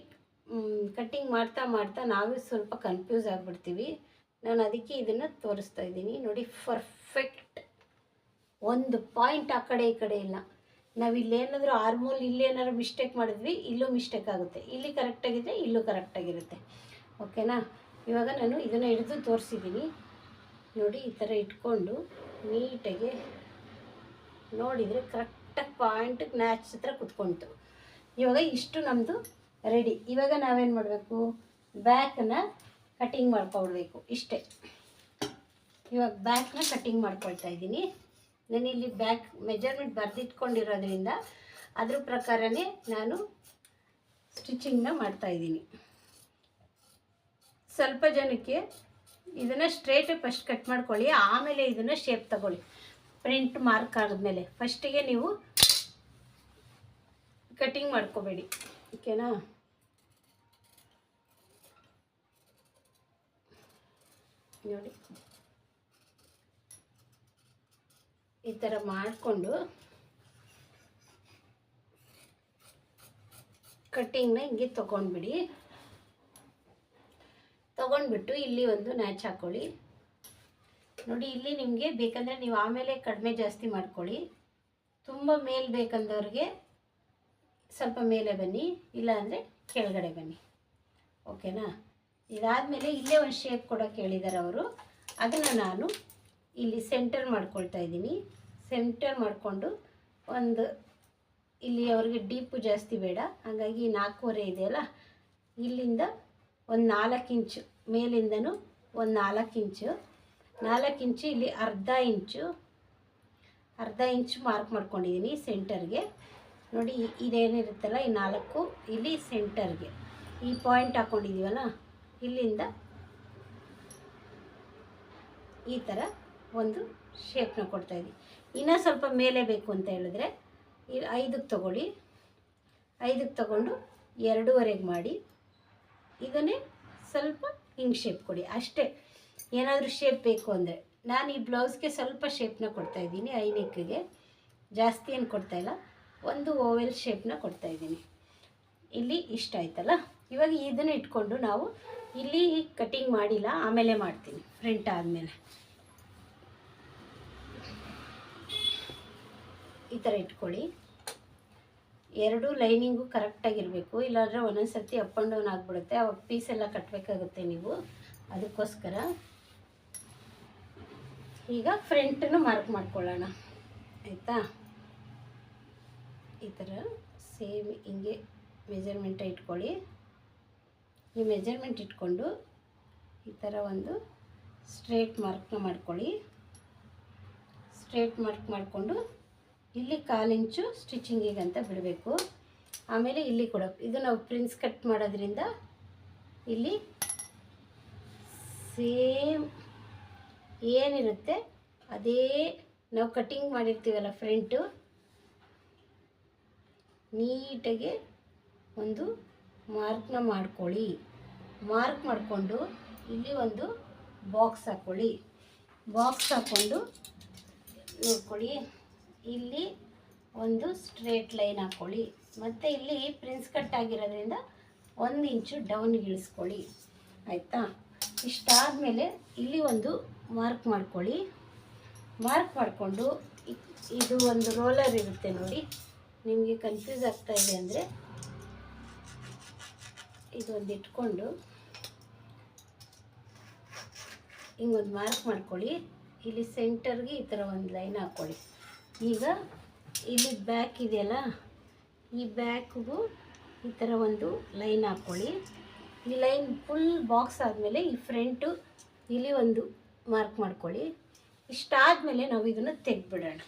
Speaker 1: ಕಟ್ಟಿಂಗ್ ಮಾಡ್ತಾ ಮಾಡ್ತಾ ನಾವೇ ಸ್ವಲ್ಪ ಕನ್ಫ್ಯೂಸ್ ಆಗಿಬಿಡ್ತೀವಿ. ನಾನು ಅದಕ್ಕೆ ಇದನ್ನು ತೋರಿಸ್ತಾ ಇದ್ದೀನಿ. ನೋಡಿ ಪರ್ಫೆಕ್ಟ್ ಒಂದು ಪಾಯಿಂಟ್ ಆ ಕಡೆ, ಈ ಕಡೆ ಇಲ್ಲ. ನಾವು ಇಲ್ಲೇನಾದರೂ ಆರ್ಮೋಲ್ ಇಲ್ಲೇನಾದ್ರು ಮಿಸ್ಟೇಕ್ ಮಾಡಿದ್ವಿ, ಇಲ್ಲೂ ಮಿಸ್ಟೇಕ್ ಆಗುತ್ತೆ. ಇಲ್ಲಿ ಕರೆಕ್ಟಾಗಿದ್ದರೆ ಇಲ್ಲೂ ಕರೆಕ್ಟಾಗಿರುತ್ತೆ ಓಕೆನಾ ಇವಾಗ ನಾನು ಇದನ್ನು ಹಿಡಿದು ತೋರಿಸಿದ್ದೀನಿ ನೋಡಿ ಈ ಥರ ಇಟ್ಕೊಂಡು ನೀಟಾಗಿ ನೋಡಿದರೆ ಕರೆಕ್ಟಾಗಿ ಪಾಯಿಂಟಿಗೆ ನ್ಯಾಚ್ ಹತ್ರ ಕುತ್ಕೊಳ್ತು ಇವಾಗ ಇಷ್ಟು ನಮ್ಮದು ರೆಡಿ ಇವಾಗ ನಾವೇನು ಮಾಡಬೇಕು? ಬ್ಯಾಕನ್ನ ಕಟ್ಟಿಂಗ್ ಮಾಡ್ಕೊಳ್ಬೇಕು ಇಷ್ಟೇ. ಇವಾಗ ಬ್ಯಾಕ್ನ ಕಟ್ಟಿಂಗ್ ಮಾಡ್ಕೊಳ್ತಾ ಇದ್ದೀನಿ. ನಾನು ಇಲ್ಲಿ ಬ್ಯಾಕ್ ಮೆಜರ್ಮೆಂಟ್ ಬರೆದಿಟ್ಕೊಂಡಿರೋದ್ರಿಂದ ಅದ್ರ ಪ್ರಕಾರನೇ ನಾನು ಸ್ಟಿಚಿಂಗ್ನ ಮಾಡ್ತಾಯಿದ್ದೀನಿ ಸ್ವಲ್ಪ ಜನಕ್ಕೆ ಇದನ್ನು ಸ್ಟ್ರೇಟ್ ಫಸ್ಟ್ ಕಟ್ ಮಾಡ್ಕೊಳ್ಳಿ. ಆಮೇಲೆ ಇದನ್ನು ಶೇಪ್ ತಗೊಳ್ಳಿ. ಪ್ರಿಂಟ್ ಮಾರ್ಕ್ ಆದಮೇಲೆ. ಫಸ್ಟಿಗೆ ನೀವು ಕಟಿಂಗ್ ಮಾಡ್ಕೋಬೇಡಿ. ಓಕೆನಾ? ನೋಡಿ. ಈ ಥರ ಮಾಡಿಕೊಂಡು ಕಟ್ಟಿಂಗ್ನ ಹಿಂಗೆ ತೊಗೊಂಡ್ಬಿಡಿ. ತೊಗೊಂಡ್ಬಿಟ್ಟು ಇಲ್ಲಿ ಒಂದು ನ್ಯಾಚ್ ಹಾಕ್ಕೊಳ್ಳಿ ನೋಡಿ, ಇಲ್ಲಿ ನಿಮಗೆ ಬೇಕಂದರೆ ನೀವು ಆಮೇಲೆ ಕಡಿಮೆ ಜಾಸ್ತಿ ಮಾಡ್ಕೊಳ್ಳಿ. ತುಂಬ ಮೇಲೆ ಬೇಕಂದವ್ರಿಗೆ ಸ್ವಲ್ಪ ಮೇಲೆ ಬನ್ನಿ ಇಲ್ಲಾಂದರೆ ಕೆಳಗಡೆ ಬನ್ನಿ. ಓಕೆನಾ? ಇದಾದಮೇಲೆ ಇಲ್ಲೇ ಒಂದು ಶೇಪ್ ಕೊಡೋಕೆ ಹೇಳಿದ್ದಾರೆ ಅವರು. ಅದನ್ನು ನಾನು ಇಲ್ಲಿ ಸೆಂಟರ್ ಮಾಡ್ಕೊಳ್ತಾ ಇದ್ದೀನಿ. ಸೆಂಟರ್ ಮಾಡಿಕೊಂಡು ಒಂದು ಇಲ್ಲಿ ಅವ್ರಿಗೆ ಡೀಪು ಜಾಸ್ತಿ ಬೇಡ. ಹಾಗಾಗಿ ನಾಲ್ಕೂವರೆ ಇದೆಯಲ್ಲ? ಇಲ್ಲಿಂದ ಒಂದು ನಾಲ್ಕು ಇಂಚು ಮೇಲಿಂದನೂ ಒಂದು ನಾಲ್ಕು ಇಂಚು. ನಾಲ್ಕು ಇಂಚು ಇಲ್ಲಿ ಅರ್ಧ ಇಂಚು. ಅರ್ಧ ಇಂಚು ಮಾರ್ಕ್ ಮಾಡ್ಕೊಂಡಿದ್ದೀನಿ ಸೆಂಟರ್ಗೆ ನೋಡಿ, ಇದೇನಿರುತ್ತಲ್ಲ, ಈ ನಾಲ್ಕು ಇಲ್ಲಿ ಸೆಂಟರ್ಗೆ ಈ ಪಾಯಿಂಟ್ ಹಾಕ್ಕೊಂಡಿದ್ದೀವಲ್ಲ ಇಲ್ಲಿಂದ ಈ ಥರ ಒಂದು ಶೇಪ್ನ ಕೊಡ್ತಾಯಿದ್ವಿ ಇನ್ನೂ ಸ್ವಲ್ಪ ಮೇಲೆ ಬೇಕು ಅಂತ ಹೇಳಿದ್ರೆ ಇಲ್ಲಿ ಐದಕ್ಕೆ ತಗೊಳ್ಳಿ. ಐದಕ್ಕೆ ತಗೊಂಡು ಎರಡೂವರೆಗೆ ಮಾಡಿ. ಇದನ್ನೇ ಸ್ವಲ್ಪ ಹಿಂಗೆ ಶೇಪ್ ಕೊಡಿ. ಅಷ್ಟೇ. ಏನಾದರೂ ಶೇಪ್ ಬೇಕು ಅಂದರೆ. ನಾನು ಈ ಬ್ಲೌಸ್ಗೆ ಸ್ವಲ್ಪ ಶೇಪ್ನ ಕೊಡ್ತಾ ಇದ್ದೀನಿ ನೆಕ್ಕಿಗೆ ಜಾಸ್ತಿ ಏನು ಕೊಡ್ತಾಯಿಲ್ಲ ಒಂದು ಓವೆಲ್ ಶೇಪ್ನ ಕೊಡ್ತಾಯಿದ್ದೀನಿ ಇಲ್ಲಿ ಇಷ್ಟ ಆಯ್ತಲ್ಲ? ಇವಾಗ ಇದನ್ನು ಇಟ್ಕೊಂಡು ನಾವು ಇಲ್ಲಿ ಕಟಿಂಗ್ ಮಾಡಿಲ್ಲ, ಆಮೇಲೆ ಮಾಡ್ತೀನಿ ಫ್ರಂಟ್ ಆದಮೇಲೆ. ಈ ಥರ ಇಟ್ಕೊಳ್ಳಿ. ಎರಡು ಲೈನಿಂಗು ಕರೆಕ್ಟಾಗಿರಬೇಕು, ಇಲ್ಲಾಂದರೆ ಒಂದೊಂದು ಸರ್ತಿ ಅಪ್ ಆ್ಯಂಡ್ ಡೌನ್ ಆಗಿಬಿಡುತ್ತೆ. ಅವಾಗ ಪೀಸ್ ಎಲ್ಲ ಕಟ್ಟಬೇಕಾಗುತ್ತೆ ನೀವು. ಅದಕ್ಕೋಸ್ಕರ ಈಗ ಫ್ರಂಟನ್ನು ಮಾರ್ಕ್ ಮಾಡ್ಕೊಳ್ಳೋಣ. ಆಯಿತಾ? ಈ ಥರ ಸೇಮ್ ಹಿಂಗೆ ಮೆಜರ್ಮೆಂಟ ಇಟ್ಕೊಳ್ಳಿ. ಈ ಮೆಜರ್ಮೆಂಟ್ ಇಟ್ಕೊಂಡು ಈ ಥರ ಒಂದು ಸ್ಟ್ರೇಟ್ ಮಾರ್ಕ್ನ ಮಾಡ್ಕೊಳ್ಳಿ. ಸ್ಟ್ರೇಟ್ ಮಾರ್ಕ್ ಮಾಡಿಕೊಂಡು ಇಲ್ಲಿ ಕಾಲಿಂಚು ಸ್ಟಿಚಿಂಗಿಗೆ ಅಂತ ಬಿಡಬೇಕು. ಆಮೇಲೆ ಇಲ್ಲಿ ಕೂಡ ಇದು ನಾವು ಪ್ರಿನ್ಸ್ ಕಟ್ ಮಾಡೋದ್ರಿಂದ ಇಲ್ಲಿ ಸೇಮ್ ಏನಿರುತ್ತೆ ಅದೇ ನಾವು ಕಟ್ಟಿಂಗ್ ಮಾಡಿರ್ತೀವಲ್ಲ ಫ್ರಂಟು. ನೀಟಾಗಿ ಒಂದು ಮಾರ್ಕ್ನ ಮಾಡ್ಕೊಳ್ಳಿ. ಮಾರ್ಕ್ ಮಾಡಿಕೊಂಡು ಇಲ್ಲಿ ಒಂದು ಬಾಕ್ಸ್ ಹಾಕ್ಕೊಳ್ಳಿ ಬಾಕ್ಸ್ ಹಾಕ್ಕೊಂಡು ನೋಡ್ಕೊಳ್ಳಿ. ಇಲ್ಲಿ ಒಂದು ಸ್ಟ್ರೇಟ್ ಲೈನ್ ಹಾಕ್ಕೊಳ್ಳಿ ಮತ್ತು ಇಲ್ಲಿ ಪ್ರಿನ್ಸ್ ಕಟ್ ಆಗಿರೋದ್ರಿಂದ ಒಂದು ಇಂಚು ಡೌನ್ ಇಳಿಸ್ಕೊಳ್ಳಿ. ಆಯಿತಾ? ಇಷ್ಟಾದಮೇಲೆ ಇಲ್ಲಿ ಒಂದು ಮಾರ್ಕ್ ಮಾಡ್ಕೊಳ್ಳಿ. ಮಾರ್ಕ್ ಮಾಡಿಕೊಂಡು ಇದು ಒಂದು ರೋಲರ್ ಇರುತ್ತೆ ನೋಡಿ. ನಿಮಗೆ ಕನ್ಫ್ಯೂಸ್ ಆಗ್ತಾ ಇದೆ ಅಂದರೆ ಇದೊಂದು ಇಟ್ಕೊಂಡು ಹಿಂಗೊಂದು ಮಾರ್ಕ್ ಮಾಡ್ಕೊಳ್ಳಿ. ಇಲ್ಲಿ ಸೆಂಟರ್ಗೆ ಈ ಥರ ಒಂದು ಲೈನ್ ಹಾಕ್ಕೊಳ್ಳಿ ಈಗ ಇಲ್ಲಿ ಬ್ಯಾಕ್ ಇದೆಯಲ್ಲ? ಈ ಬ್ಯಾಕ್ಗೂ ಈ ಥರ ಒಂದು ಲೈನ್ ಹಾಕ್ಕೊಳ್ಳಿ ಈ ಲೈನ್ ಫುಲ್ ಬಾಕ್ಸ್ ಆದಮೇಲೆ ಈ ಫ್ರಂಟು ಇಲ್ಲಿ ಒಂದು ಮಾರ್ಕ್ ಮಾಡ್ಕೊಳ್ಳಿ. ಇಷ್ಟಾದಮೇಲೆ ನಾವು ಇದನ್ನು ತೆಗೆದ್ಬಿಡೋಣ.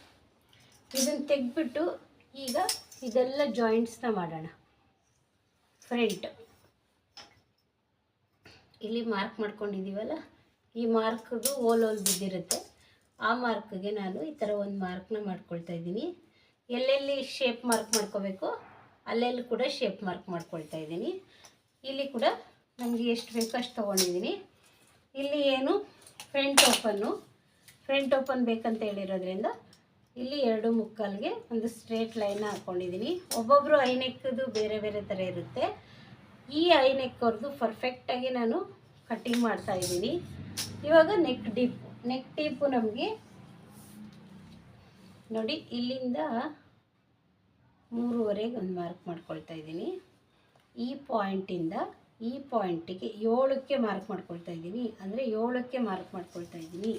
Speaker 1: ಇದನ್ನು ತೆಗೆದ್ಬಿಟ್ಟು ಈಗ ಇದೆಲ್ಲ ಜಾಯಿಂಟ್ಸ್ನ ಮಾಡೋಣ. ಫ್ರಂಟ್ ಇಲ್ಲಿ ಮಾರ್ಕ್ ಮಾಡ್ಕೊಂಡಿದ್ದೀವಲ್ಲ? ಈ ಮಾರ್ಕ್ದು ಓಲ್ ಓಲ್ ಬಿದ್ದಿರುತ್ತೆ. ಆ ಮಾರ್ಕ್ಗೆ ನಾನು ಈ ಥರ ಒಂದು ಮಾರ್ಕ್ನ ಮಾಡ್ಕೊಳ್ತಾ ಇದ್ದೀನಿ. ಎಲ್ಲೆಲ್ಲಿ ಶೇಪ್ ಮಾರ್ಕ್ ಮಾಡ್ಕೋಬೇಕು, ಅಲ್ಲೆಲ್ಲಿ ಕೂಡ ಶೇಪ್ ಮಾರ್ಕ್ ಮಾಡ್ಕೊಳ್ತಾ ಇದ್ದೀನಿ. ಇಲ್ಲಿ ಕೂಡ ನಮಗೆ ಎಷ್ಟು ಬೇಕೋ ಅಷ್ಟು ತೊಗೊಂಡಿದ್ದೀನಿ. ಇಲ್ಲಿ ಏನು ಫ್ರಂಟ್ ಓಪನ್ನು ಫ್ರಂಟ್ ಓಪನ್ ಬೇಕಂತ ಹೇಳಿರೋದ್ರಿಂದ ಇಲ್ಲಿ ಎರಡು ಮುಕ್ಕಾಲ್ಗೆ ಒಂದು ಸ್ಟ್ರೇಟ್ ಲೈನ್ ಹಾಕ್ಕೊಂಡಿದ್ದೀನಿ ಒಬ್ಬೊಬ್ಬರು ಐನೆಕ್ಕದು ಬೇರೆ ಬೇರೆ ಥರ ಇರುತ್ತೆ. ಈ ಐನೆಕ್ ಅವ್ರದ್ದು ಪರ್ಫೆಕ್ಟಾಗಿ ನಾನು ಕಟ್ಟಿಂಗ್ ಮಾಡ್ತಾ ಇದ್ದೀನಿ. ಇವಾಗ ನೆಕ್ ಡೀಪ್ ನೆಕ್ ಟೇಪು ನಮಗೆ. ನೋಡಿ, ಇಲ್ಲಿಂದ ಮೂರುವರೆಗೆ ಒಂದು ಮಾರ್ಕ್ ಮಾಡ್ಕೊಳ್ತಾ ಇದ್ದೀನಿ. ಈ ಪಾಯಿಂಟಿಂದ ಈ ಪಾಯಿಂಟಿಗೆ ಏಳಕ್ಕೆ ಮಾರ್ಕ್ ಮಾಡ್ಕೊಳ್ತಾ ಇದ್ದೀನಿ. ಅಂದರೆ ಏಳಕ್ಕೆ ಮಾರ್ಕ್ ಮಾಡ್ಕೊಳ್ತಾ ಇದ್ದೀನಿ.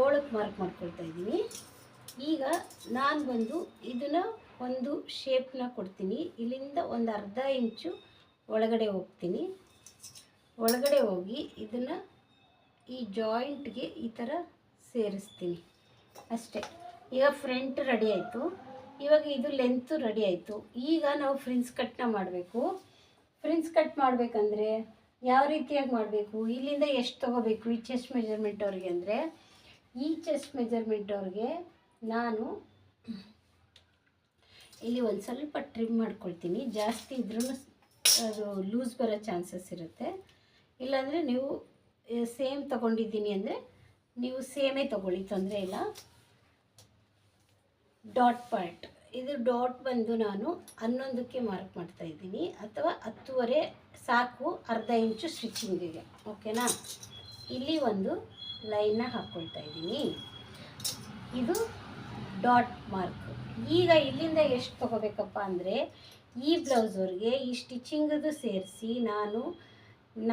Speaker 1: ಏಳಕ್ಕೆ ಮಾರ್ಕ್ ಮಾಡ್ಕೊಳ್ತಾ ಇದ್ದೀನಿ. ಈಗ ನಾನು ಬಂದು ಇದನ್ನು ಒಂದು ಶೇಪ್ನ ಕೊಡ್ತೀನಿ. ಇಲ್ಲಿಂದ ಒಂದು ಅರ್ಧ ಇಂಚು ಒಳಗಡೆ ಹೋಗ್ತೀನಿ. ಒಳಗಡೆ ಹೋಗಿ ಇದನ್ನು ಈ ಜಾಯಿಂಟ್ಗೆ ಈ ಥರ ಸೇರಿಸ್ತೀನಿ. ಅಷ್ಟೇ. ಈಗ ಫ್ರಂಟ್ ರೆಡಿ ಆಯಿತು. ಇವಾಗ ಇದು ಲೆಂತು ರೆಡಿ ಆಯಿತು. ಈಗ ನಾವು ಫ್ರಿನ್ಸ್ ಕಟ್ನ ಮಾಡಬೇಕು. ಫ್ರಿನ್ಸ್ ಕಟ್ ಮಾಡಬೇಕಂದ್ರೆ ಯಾವ ರೀತಿಯಾಗಿ ಮಾಡಬೇಕು? ಇಲ್ಲಿಂದ ಎಷ್ಟು ತೊಗೋಬೇಕು ಈ ಚೆಸ್ಟ್ ಮೆಜರ್ಮೆಂಟ್ ಅವ್ರಿಗೆ ಅಂದರೆ? ಈ ಚೆಸ್ಟ್ ಮೆಜರ್ಮೆಂಟ್ ಅವ್ರಿಗೆ ನಾನು ಇಲ್ಲಿ ಒಂದು ಸ್ವಲ್ಪ ಟ್ರಿಮ್ ಮಾಡ್ಕೊಳ್ತೀನಿ. ಜಾಸ್ತಿ ಇದ್ರೂ ಅದು ಲೂಸ್ ಬರೋ ಚಾನ್ಸಸ್ ಇರುತ್ತೆ. ಇಲ್ಲಾಂದರೆ ನೀವು ಸೇಮ್ ತಗೊಂಡಿದ್ದೀನಿ ಅಂದರೆ ನೀವು ಸೇಮೇ ತೊಗೊಳ್ಳಿ, ತೊಂದರೆ ಇಲ್ಲ. ಡಾಟ್ ಪಾರ್ಟ್ ಇದು ಡಾಟ್ ಬಂದು ನಾನು ಹನ್ನೊಂದಕ್ಕೆ ಮಾರ್ಕ್ ಮಾಡ್ತಾ ಇದ್ದೀನಿ. ಅಥವಾ ಹತ್ತುವರೆ ಸಾಕು ಅರ್ಧ ಇಂಚು ಸ್ಟಿಚಿಂಗಿಗೆ ಓಕೆನಾ ಇಲ್ಲಿ ಒಂದು ಲೈನ್ನ ಹಾಕ್ಕೊಳ್ತಾ ಇದ್ದೀನಿ. ಇದು ಡಾಟ್ ಮಾರ್ಕ್ ಈಗ ಇಲ್ಲಿಂದ ಎಷ್ಟು ತಗೋಬೇಕಪ್ಪ ಅಂದರೆ ಈ ಬ್ಲೌಸವ್ರಿಗೆ ಈ ಸ್ಟಿಚಿಂಗದು ಸೇರಿಸಿ ನಾನು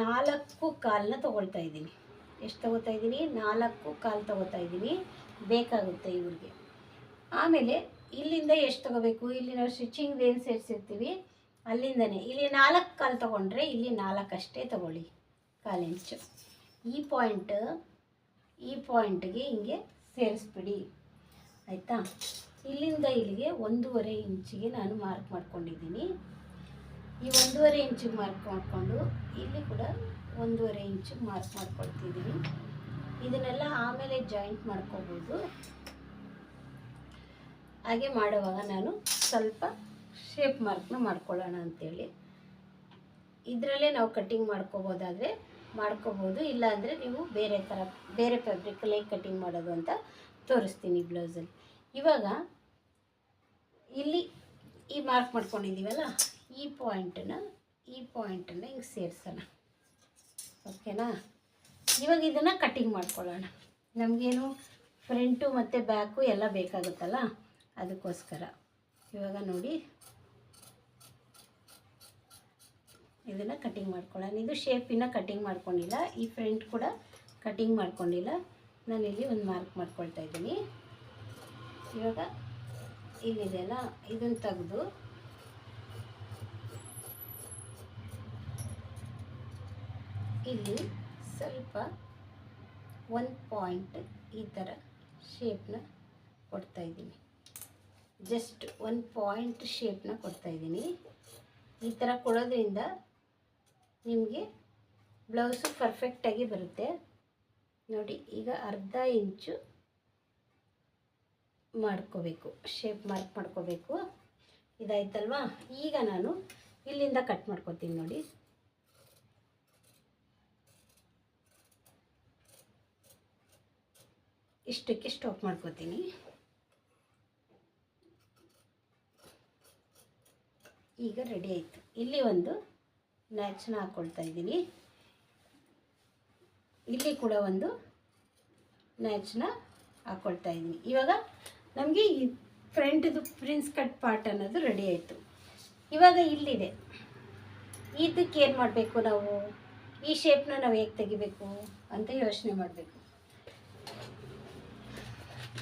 Speaker 1: ನಾಲ್ಕು ಕಾಲನ್ನ ತೊಗೊಳ್ತಾ ಇದ್ದೀನಿ. ಎಷ್ಟು ತೊಗೋತಾ ಇದ್ದೀನಿ? ನಾಲ್ಕು ಕಾಲು ತೊಗೋತಾ ಇದ್ದೀನಿ. ಬೇಕಾಗುತ್ತೆ ಇವ್ರಿಗೆ. ಆಮೇಲೆ ಇಲ್ಲಿಂದ ಎಷ್ಟು ತೊಗೋಬೇಕು? ಇಲ್ಲಿ ನಾವು ಸ್ಟಿಚಿಂಗ್ ಏನು ಸೇರಿಸಿರ್ತೀವಿ. ಅಲ್ಲಿಂದನೇ. ಇಲ್ಲಿ ನಾಲ್ಕು ಕಾಲು ತೊಗೊಂಡ್ರೆ ಇಲ್ಲಿ ನಾಲ್ಕು ಅಷ್ಟೇ ತೊಗೊಳ್ಳಿ ಕಾಲಿಂಚು ಈ ಪಾಯಿಂಟ್ ಈ ಪಾಯಿಂಟ್ಗೆ ಹಿಂಗೆ ಸೇರಿಸ್ಬಿಡಿ. ಆಯಿತಾ? ಇಲ್ಲಿಂದ ಇಲ್ಲಿಗೆ ಒಂದೂವರೆ ಇಂಚಿಗೆ ನಾನು ಮಾರ್ಕ್ ಮಾಡ್ಕೊಂಡಿದ್ದೀನಿ. ಈ ಒಂದೂವರೆ ಇಂಚಿಗೆ ಮಾರ್ಕ್ ಮಾಡಿಕೊಂಡು ಇಲ್ಲಿ ಕೂಡ ಒಂದೂವರೆ ಇಂಚಿಗೆ ಮಾರ್ಕ್ ಮಾಡ್ಕೊಳ್ತಿದ್ದೀನಿ. ಇದನ್ನೆಲ್ಲ ಆಮೇಲೆ ಜಾಯಿಂಟ್ ಮಾಡ್ಕೋಬೋದು. ಹಾಗೆ ಮಾಡುವಾಗ ನಾನು ಸ್ವಲ್ಪ ಶೇಪ್ ಮಾರ್ಕ್ನ ಮಾಡ್ಕೊಳ್ಳೋಣ ಅಂತೇಳಿ. ಇದರಲ್ಲೇ ನಾವು ಕಟ್ಟಿಂಗ್ ಮಾಡ್ಕೋಬೋದಾದರೆ ಮಾಡ್ಕೋಬೋದು, ಇಲ್ಲಾಂದರೆ ನೀವು ಬೇರೆ ಥರ, ಬೇರೆ ಫ್ಯಾಬ್ರಿಕಲ್ಲೇ ಕಟ್ಟಿಂಗ್ ಮಾಡೋದು ಅಂತ ತೋರಿಸ್ತೀನಿ ಬ್ಲೌಸಲ್ಲಿ ಇವಾಗ ಇಲ್ಲಿ ಈ ಮಾರ್ಕ್ ಮಾಡ್ಕೊಂಡಿದ್ದೀವಲ್ಲ? ಈ ಪಾಯಿಂಟನ್ನ ಈ ಪಾಯಿಂಟನ್ನ ಹಿಂಗೆ ಸೇರಿಸೋಣ. ಓಕೆನಾ? ಇವಾಗ ಇದನ್ನು ಕಟ್ಟಿಂಗ್ ಮಾಡ್ಕೊಳ್ಳೋಣ. ನಮಗೇನು ಫ್ರಂಟು ಮತ್ತು ಬ್ಯಾಕು ಎಲ್ಲ ಬೇಕಾಗುತ್ತಲ್ಲ? ಅದಕ್ಕೋಸ್ಕರ. ಇವಾಗ ನೋಡಿ. ಇದನ್ನು ಕಟ್ಟಿಂಗ್ ಮಾಡ್ಕೊಳ್ಳೋಣ. ಇದು ಶೇಪಿನ ಕಟ್ಟಿಂಗ್ ಮಾಡ್ಕೊಂಡಿಲ್ಲ. ಈ ಫ್ರಂಟ್ ಕೂಡ ಕಟ್ಟಿಂಗ್ ಮಾಡ್ಕೊಂಡಿಲ್ಲ. ನಾನಿಲ್ಲಿ ಒಂದು ಮಾರ್ಕ್ ಮಾಡ್ಕೊಳ್ತಾ ಇದ್ದೀನಿ. ಇವಾಗ ಇಲ್ಲಿದೆಯಲ್ಲ ಇದನ್ನು ತೆಗೆದು ಇಲ್ಲಿ ಸ್ವಲ್ಪ ಒಂದು ಪಾಯಿಂಟ್ ಈ ಥರ ಶೇಪ್ನ ಕೊಡ್ತಾ ಇದ್ದೀನಿ. ಜಸ್ಟ್ ಒಂದು ಪಾಯಿಂಟ್ ಶೇಪ್ನ ಕೊಡ್ತಾ ಇದ್ದೀನಿ. ಈ ಥರ ಕೊಡೋದ್ರಿಂದ ನಿಮಗೆ ಬ್ಲೌಸು ಪರ್ಫೆಕ್ಟಾಗಿ ಬರುತ್ತೆ. ನೋಡಿ, ಈಗ ಅರ್ಧ ಇಂಚು ಮಾಡ್ಕೋಬೇಕು ಶೇಪ್ ಮಾರ್ಕ್ ಮಾಡ್ಕೋಬೇಕು. ಇದಾಯ್ತಲ್ವಾ? ಈಗ ನಾನು ಇಲ್ಲಿಂದ ಕಟ್ ಮಾಡ್ಕೊತೀನಿ ನೋಡಿ. ಇಷ್ಟಕ್ಕೆ ಸ್ಟಾಪ್ ಮಾಡ್ಕೋತೀನಿ. ಈಗ ರೆಡಿ ಆಯಿತು. ಇಲ್ಲಿ ಒಂದು ನ್ಯಾಚನ್ನ ಹಾಕ್ಕೊಳ್ತಾ ಇದ್ದೀನಿ. ಇಲ್ಲಿ ಕೂಡ ಒಂದು ನ್ಯಾಚನ್ನ ಹಾಕ್ಕೊಳ್ತಾ ಇದ್ದೀನಿ. ಇವಾಗ ನಮಗೆ ಈ ಫ್ರಂಟ್ದು ಪ್ರಿನ್ಸ್ ಕಟ್ ಪಾರ್ಟ್ ಅನ್ನೋದು ರೆಡಿ ಆಯಿತು. ಇವಾಗ ಇಲ್ಲಿದೆ. ಇದಕ್ಕೆ ಏನು ಮಾಡಬೇಕು ನಾವು? ಈ ಶೇಪ್ನ ನಾವು ಹೇಗೆ ತೆಗಿಬೇಕು ಅಂತ ಯೋಚನೆ ಮಾಡಬೇಕು.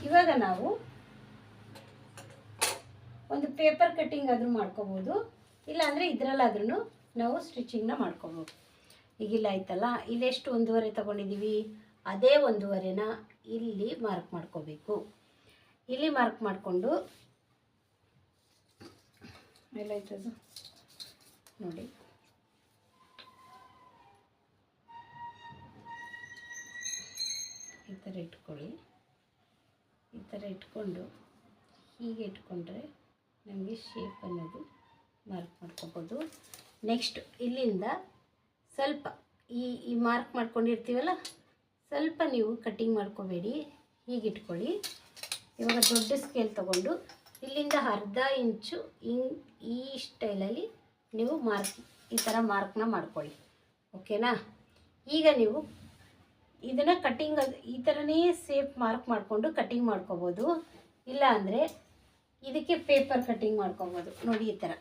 Speaker 1: ಇವಾಗ ನಾವು ಒಂದು ಪೇಪರ್ ಕಟ್ಟಿಂಗ್ ಆದರೂ ಮಾಡ್ಕೋಬೋದು. ಇಲ್ಲಾಂದರೆ ಇದರಲ್ಲಾದ್ರೂ ನಾವು ಸ್ಟಿಚಿಂಗ್ನ ಮಾಡ್ಕೋಬೋದು. ಈಗಿಲ್ಲ ಆಯ್ತಲ್ಲ? ಇಲ್ಲೆಷ್ಟು ಒಂದೂವರೆ ತಗೊಂಡಿದ್ದೀವಿ? ಅದೇ ಒಂದೂವರೆನ ಇಲ್ಲಿ ಮಾರ್ಕ್ ಮಾಡ್ಕೋಬೇಕು. ಇಲ್ಲಿ ಮಾರ್ಕ್ ಮಾಡಿಕೊಂಡು ಎಲ್ಲಾಯ್ತದು ನೋಡಿ. ಈ ಥರ ಇಟ್ಕೊಳ್ಳಿ. ಥರ ಇಟ್ಕೊಂಡು ಹೀಗೆ ಇಟ್ಕೊಂಡ್ರೆ ನಮಗೆ ಶೇಪ್ ಅನ್ನೋದು ಮಾರ್ಕ್ ಮಾಡ್ಕೋಬೋದು. ನೆಕ್ಸ್ಟ್ ಇಲ್ಲಿಂದ ಸ್ವಲ್ಪ ಈ ಈ ಮಾರ್ಕ್ ಮಾಡ್ಕೊಂಡಿರ್ತೀವಲ್ಲ, ಸ್ವಲ್ಪ ನೀವು ಕಟ್ಟಿಂಗ್ ಮಾಡ್ಕೋಬೇಡಿ. ಹೀಗೆ ಇಟ್ಕೊಳ್ಳಿ. ಇವಾಗ ದೊಡ್ಡ ಸ್ಕೇಲ್ ತಗೊಂಡು ಇಲ್ಲಿಂದ ಅರ್ಧ ಇಂಚು ಹಿಂಗ್ ಈ ಸ್ಟೈಲಲ್ಲಿ ನೀವು ಮಾರ್ಕ್ ಈ ಥರ ಮಾರ್ಕ್ನ ಮಾಡ್ಕೊಳ್ಳಿ. ಓಕೆನಾ ಈಗ ನೀವು ಇದನ್ನು ಕಟ್ಟಿಂಗ್ ಈ ಥರನೇ ಸೇಫ್ ಮಾರ್ಕ್ ಮಾಡಿಕೊಂಡು ಕಟ್ಟಿಂಗ್ ಮಾಡ್ಕೋಬೋದು. ಇಲ್ಲ ಅಂದರೆ ಇದಕ್ಕೆ ಪೇಪರ್ ಕಟ್ಟಿಂಗ್ ಮಾಡ್ಕೊಬೋದು. ನೋಡಿ ಈ ಥರ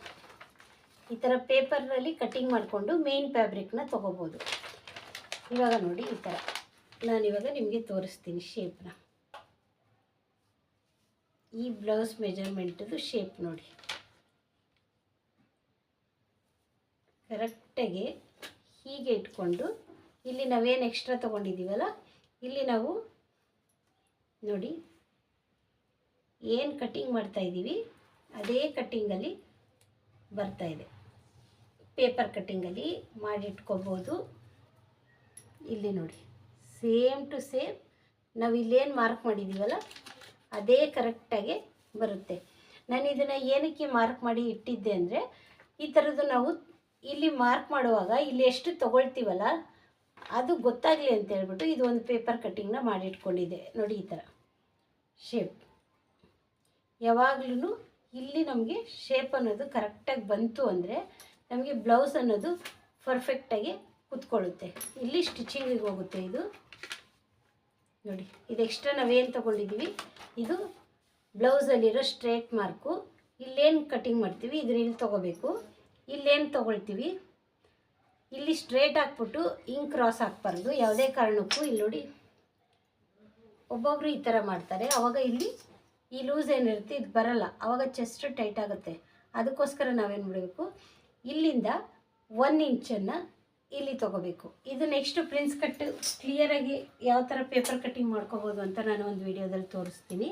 Speaker 1: ಈ ಥರ ಪೇಪರಲ್ಲಿ ಕಟ್ಟಿಂಗ್ ಮಾಡಿಕೊಂಡು ಮೇನ್ ಫ್ಯಾಬ್ರಿಕ್ನ ತೊಗೋಬೋದು. ಇವಾಗ ನೋಡಿ ಈ ಥರ ನಾನಿವಾಗ ನಿಮಗೆ ತೋರಿಸ್ತೀನಿ ಶೇಪ್ನ ಈ ಬ್ಲೌಸ್ ಮೆಜರ್ಮೆಂಟದು ಶೇಪ್ ನೋಡಿ. ಕರೆಕ್ಟಾಗಿ ಹೀಗೆ ಇಟ್ಕೊಂಡು ಇಲ್ಲಿ ನಾವೇನು ಎಕ್ಸ್ಟ್ರಾ ತೊಗೊಂಡಿದ್ದೀವಲ್ಲ ಇಲ್ಲಿ ನಾವು ನೋಡಿ ಏನು ಕಟ್ಟಿಂಗ್ ಮಾಡ್ತಾ ಇದ್ದೀವಿ ಅದೇ ಕಟ್ಟಿಂಗಲ್ಲಿ ಬರ್ತಾ ಇದೆ. ಪೇಪರ್ ಕಟ್ಟಿಂಗಲ್ಲಿ ಮಾಡಿಟ್ಕೋಬೋದು. ಇಲ್ಲಿ ನೋಡಿ ಸೇಮ್ ಟು ಸೇಮ್ ನಾವು ಇಲ್ಲೇನು ಮಾರ್ಕ್ ಮಾಡಿದ್ದೀವಲ್ಲ ಅದೇ ಕರೆಕ್ಟಾಗಿ ಬರುತ್ತೆ. ನಾನು ಇದನ್ನು ಏನಕ್ಕೆ ಮಾರ್ಕ್ ಮಾಡಿ ಇಟ್ಟಿದ್ದೆ ಅಂದರೆ, ಈ ಥರದ್ದು ನಾವು ಇಲ್ಲಿ ಮಾರ್ಕ್ ಮಾಡುವಾಗ ಇಲ್ಲಿ ಎಷ್ಟು ತೊಗೊಳ್ತೀವಲ್ಲ ಅದು ಗೊತ್ತಾಗಲಿ ಅಂತ ಹೇಳ್ಬಿಟ್ಟು ಇದು ಒಂದು ಪೇಪರ್ ಕಟ್ಟಿಂಗ್ನ ಮಾಡಿಟ್ಕೊಂಡಿದ್ದೆ. ನೋಡಿ ಈ ಥರ ಶೇಪ್ ಯಾವಾಗ್ಲೂ ಇಲ್ಲಿ ನಮಗೆ ಶೇಪ್ ಅನ್ನೋದು ಕರೆಕ್ಟಾಗಿ ಬಂತು ಅಂದರೆ ನಮಗೆ ಬ್ಲೌಸ್ ಅನ್ನೋದು ಪರ್ಫೆಕ್ಟಾಗಿ ಕುತ್ಕೊಳ್ಳುತ್ತೆ. ಇಲ್ಲಿ ಸ್ಟಿಚಿಂಗಿಗೆ ಹೋಗುತ್ತೆ ಇದು. ನೋಡಿ, ಇದು ಎಕ್ಸ್ಟ್ರಾ ನಾವೇನು ತೊಗೊಂಡಿದ್ದೀವಿ ಇದು ಬ್ಲೌಸಲ್ಲಿರೋ ಸ್ಟ್ರೇಟ್ ಮಾರ್ಕು ಇಲ್ಲೇನು ಕಟಿಂಗ್ ಮಾಡ್ತೀವಿ? ಇದನ್ನ ಇಲ್ಲಿ ತೊಗೋಬೇಕು. ಇಲ್ಲೇನು ತೊಗೊಳ್ತೀವಿ? ಇಲ್ಲಿ ಸ್ಟ್ರೇಟ್ ಹಾಕ್ಬಿಟ್ಟು ಇಂಕ್ ಕ್ರಾಸ್ ಹಾಕ್ಬಾರ್ದು. ಯಾವುದೇ ಕಾರಣಕ್ಕೂ ಇಲ್ಲಿ ನೋಡಿ ಒಬ್ಬೊಬ್ರು ಈ ಥರ ಮಾಡ್ತಾರೆ. ಆವಾಗ ಇಲ್ಲಿ ಈ ಲೂಸ್ ಏನಿರುತ್ತೆ, ಇದು ಬರಲ್ಲ. ಆವಾಗ ಚೆಸ್ಟ್ ಟೈಟ್ ಆಗುತ್ತೆ. ಅದಕ್ಕೋಸ್ಕರ ನಾವೇನು ಮಾಡಬೇಕು? ಇಲ್ಲಿಂದ ಒನ್ ಇಂಚನ್ನು ಇಲ್ಲಿ ತೊಗೋಬೇಕು. ಇದು ನೆಕ್ಸ್ಟ್ ಪ್ರಿನ್ಸ್ ಕಟ್ ಕ್ಲಿಯರಾಗಿ ಯಾವ ಥರ ಪೇಪರ್ ಕಟ್ಟಿಂಗ್ ಮಾಡ್ಕೋಬೋದು ಅಂತ ನಾನು ಒಂದು ವಿಡಿಯೋದಲ್ಲಿ ತೋರಿಸ್ತೀನಿ.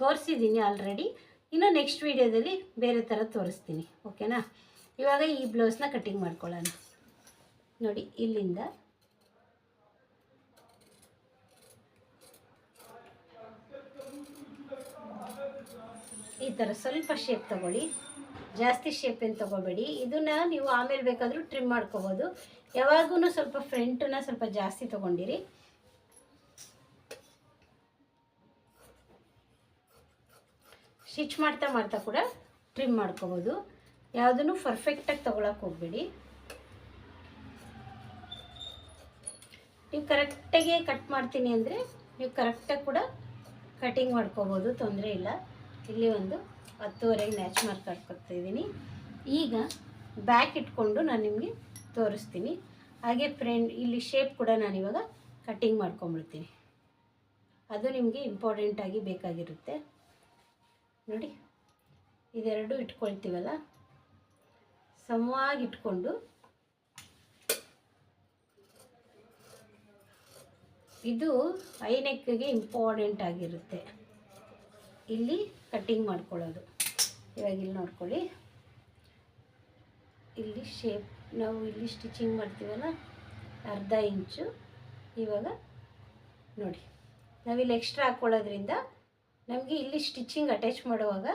Speaker 1: ತೋರಿಸಿದ್ದೀನಿ ಆಲ್ರೆಡಿ ಇನ್ನು ನೆಕ್ಸ್ಟ್ ವಿಡಿಯೋದಲ್ಲಿ ಬೇರೆ ಥರ ತೋರಿಸ್ತೀನಿ. ಓಕೆನಾ ಇವಾಗ ಈ ಬ್ಲೌಸ್ನ ಕಟ್ಟಿಂಗ್ ಮಾಡ್ಕೊಳ್ಳೋಣ. ನೋಡಿ, ಇಲ್ಲಿಂದ. ಈ ಥರ ಸ್ವಲ್ಪ ಶೇಪ್ ತಗೊಳ್ಳಿ. ಜಾಸ್ತಿ ಶೇಪ್ ಏನು ತಗೋಬೇಡಿ. ಇದನ್ನ ನೀವು ಆಮೇಲೆ ಬೇಕಾದರೂ ಟ್ರಿಮ್ ಮಾಡ್ಕೋಬೋದು. ಯಾವಾಗೂ ಸ್ವಲ್ಪ ಫ್ರಂಟನ್ನ ಸ್ವಲ್ಪ ಜಾಸ್ತಿ ತಗೊಂಡಿರಿ. ಸ್ಟಿಚ್ ಮಾಡ್ತಾ ಮಾಡ್ತಾ ಕೂಡ ಟ್ರಿಮ್ ಮಾಡ್ಕೋಬೋದು. ಯಾವುದನ್ನು ಪರ್ಫೆಕ್ಟಾಗಿ ತೊಗೊಳಕ್ಕೆ ಹೋಗಬೇಡಿ. ನೀವು ಕರೆಕ್ಟಾಗಿ ಕಟ್ ಮಾಡ್ತೀನಿ ಅಂದರೆ ನೀವು ಕರೆಕ್ಟಾಗಿ ಕೂಡ ಕಟಿಂಗ್ ಮಾಡ್ಕೋಬೋದು, ತೊಂದರೆ ಇಲ್ಲ. ಇಲ್ಲಿ ಒಂದು ಹತ್ತುವರೆಗೆ ನ್ಯಾಚ್ ಮಾರ್ಕ್ ಹಾಕ್ಕೊತಾ ಇದ್ದೀನಿ. ಈಗ ಬ್ಯಾಕ್ ಇಟ್ಕೊಂಡು ನಾನು ನಿಮಗೆ ತೋರಿಸ್ತೀನಿ. ಹಾಗೆ ಫ್ರೆಂಡ್, ಇಲ್ಲಿ ಶೇಪ್ ಕೂಡ ನಾನು ಇವಾಗ ಕಟಿಂಗ್ ಮಾಡ್ಕೊಂಬಿಡ್ತೀನಿ. ಅದು ನಿಮಗೆ ಇಂಪಾರ್ಟೆಂಟಾಗಿ ಬೇಕಾಗಿರುತ್ತೆ. ನೋಡಿ, ಇದೆರಡು ಇಟ್ಕೊಳ್ತೀವಲ್ಲ? ಸಮವಾಗಿ ಇಟ್ಕೊಂಡು ಇದು ಐನೆಕ್ಗೆ ಇಂಪಾರ್ಟೆಂಟ್ ಆಗಿರುತ್ತೆ. ಇಲ್ಲಿ ಕಟ್ಟಿಂಗ್ ಮಾಡ್ಕೊಳ್ಳೋದು. ಇವಾಗ ಇಲ್ಲಿ ನೋಡ್ಕೊಳ್ಳಿ. ಇಲ್ಲಿ ಶೇಪ್ ನಾವು ಇಲ್ಲಿ ಸ್ಟಿಚಿಂಗ್ ಮಾಡ್ತೀವಲ್ಲ, ಅರ್ಧ ಇಂಚು. ಇವಾಗ ನೋಡಿ. ನಾವಿಲ್ಲಿ ಎಕ್ಸ್ಟ್ರಾ ಹಾಕ್ಕೊಳ್ಳೋದ್ರಿಂದ ನಮಗೆ ಇಲ್ಲಿ ಸ್ಟಿಚಿಂಗ್ ಅಟ್ಯಾಚ್ ಮಾಡುವಾಗ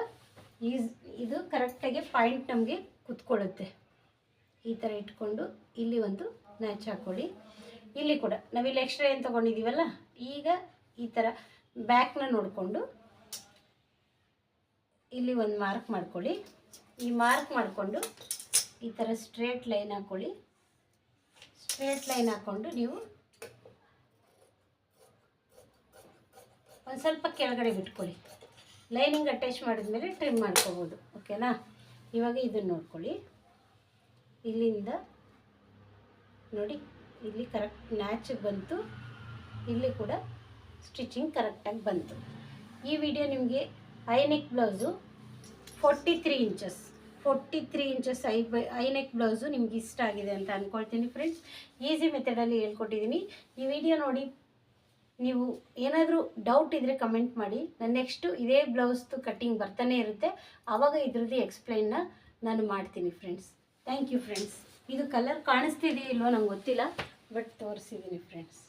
Speaker 1: ಈಸ್, ಇದು ಕರೆಕ್ಟಾಗಿ ಪಾಯಿಂಟ್ ನಮಗೆ ಕುತ್ಕೊಳ್ಳುತ್ತೆ. ಈ ಥರ ಇಟ್ಕೊಂಡು ಇಲ್ಲಿ ಒಂದು ನ್ಯಾಚ್ ಹಾಕ್ಕೊಳ್ಳಿ ಇಲ್ಲಿ ಕೂಡ ನಾವಿಲ್ಲಿ ಎಕ್ಸ್ಟ್ರಾ ಏನು ತೊಗೊಂಡಿದ್ದೀವಲ್ಲ ಈಗ ಈ ಥರ ಬ್ಯಾಕ್ನ ನೋಡಿಕೊಂಡು ಇಲ್ಲಿ ಒಂದು ಮಾರ್ಕ್ ಮಾಡ್ಕೊಳ್ಳಿ. ಈ ಮಾರ್ಕ್ ಮಾಡಿಕೊಂಡು ಈ ಥರ ಸ್ಟ್ರೇಟ್ ಲೈನ್ ಹಾಕ್ಕೊಳ್ಳಿ ಸ್ಟ್ರೇಟ್ ಲೈನ್ ಹಾಕ್ಕೊಂಡು ನೀವು ಒಂದು ಸ್ವಲ್ಪ ಕೆಳಗಡೆ ಬಿಟ್ಕೊಳ್ಳಿ. ಲೈನಿಂಗ್ ಅಟ್ಯಾಚ್ ಮಾಡಿದ್ಮೇಲೆ ಟ್ರಿಮ್ ಮಾಡ್ಕೋಬೋದು. ಓಕೆನಾ ಇವಾಗ ಇದನ್ನು ನೋಡ್ಕೊಳ್ಳಿ. ಇಲ್ಲಿಂದ ನೋಡಿ ಇಲ್ಲಿ ಕರೆಕ್ಟ್ ಮ್ಯಾಚ್ ಬಂತು. ಇಲ್ಲಿ ಕೂಡ ಸ್ಟಿಚಿಂಗ್ ಕರೆಕ್ಟಾಗಿ ಬಂತು. ಈ ವಿಡಿಯೋ ನಿಮಗೆ high neck blouse forty three inches forty three inches high by high neck blouse ನಿಮ್ಗೆ ಇಷ್ಟ ಆಗಿದೆ ಅಂತ ಅಂದ್ಕೊಳ್ತೀನಿ ಫ್ರೆಂಡ್ಸ್ ಈಸಿ ಮೆಥಡಲ್ಲಿ ಹೇಳ್ಕೊಟ್ಟಿದ್ದೀನಿ. ಈ ವಿಡಿಯೋ ನೋಡಿ ನೀವು ಏನಾದರೂ ಡೌಟ್ ಇದ್ದರೆ ಕಮೆಂಟ್ ಮಾಡಿ. ನಾನು ನೆಕ್ಸ್ಟು ಇದೇ ಬ್ಲೌಸ್ದು ಕಟ್ಟಿಂಗ್ ಬರ್ತಾನೆ ಇರುತ್ತೆ. ಆವಾಗ ಇದ್ರದ್ದು ಎಕ್ಸ್ಪ್ಲೈನ್ನ ನಾನು ಮಾಡ್ತೀನಿ ಫ್ರೆಂಡ್ಸ್ ಥ್ಯಾಂಕ್ ಯು ಫ್ರೆಂಡ್ಸ್ ಇದು ಕಲರ್ ಕಾಣಿಸ್ತಿದೆಯೋ ಇಲ್ವೋ ನಂಗೆ ಗೊತ್ತಿಲ್ಲ. ಬಟ್ ತೋರಿಸಿದ್ದೀನಿ ಫ್ರೆಂಡ್ಸ್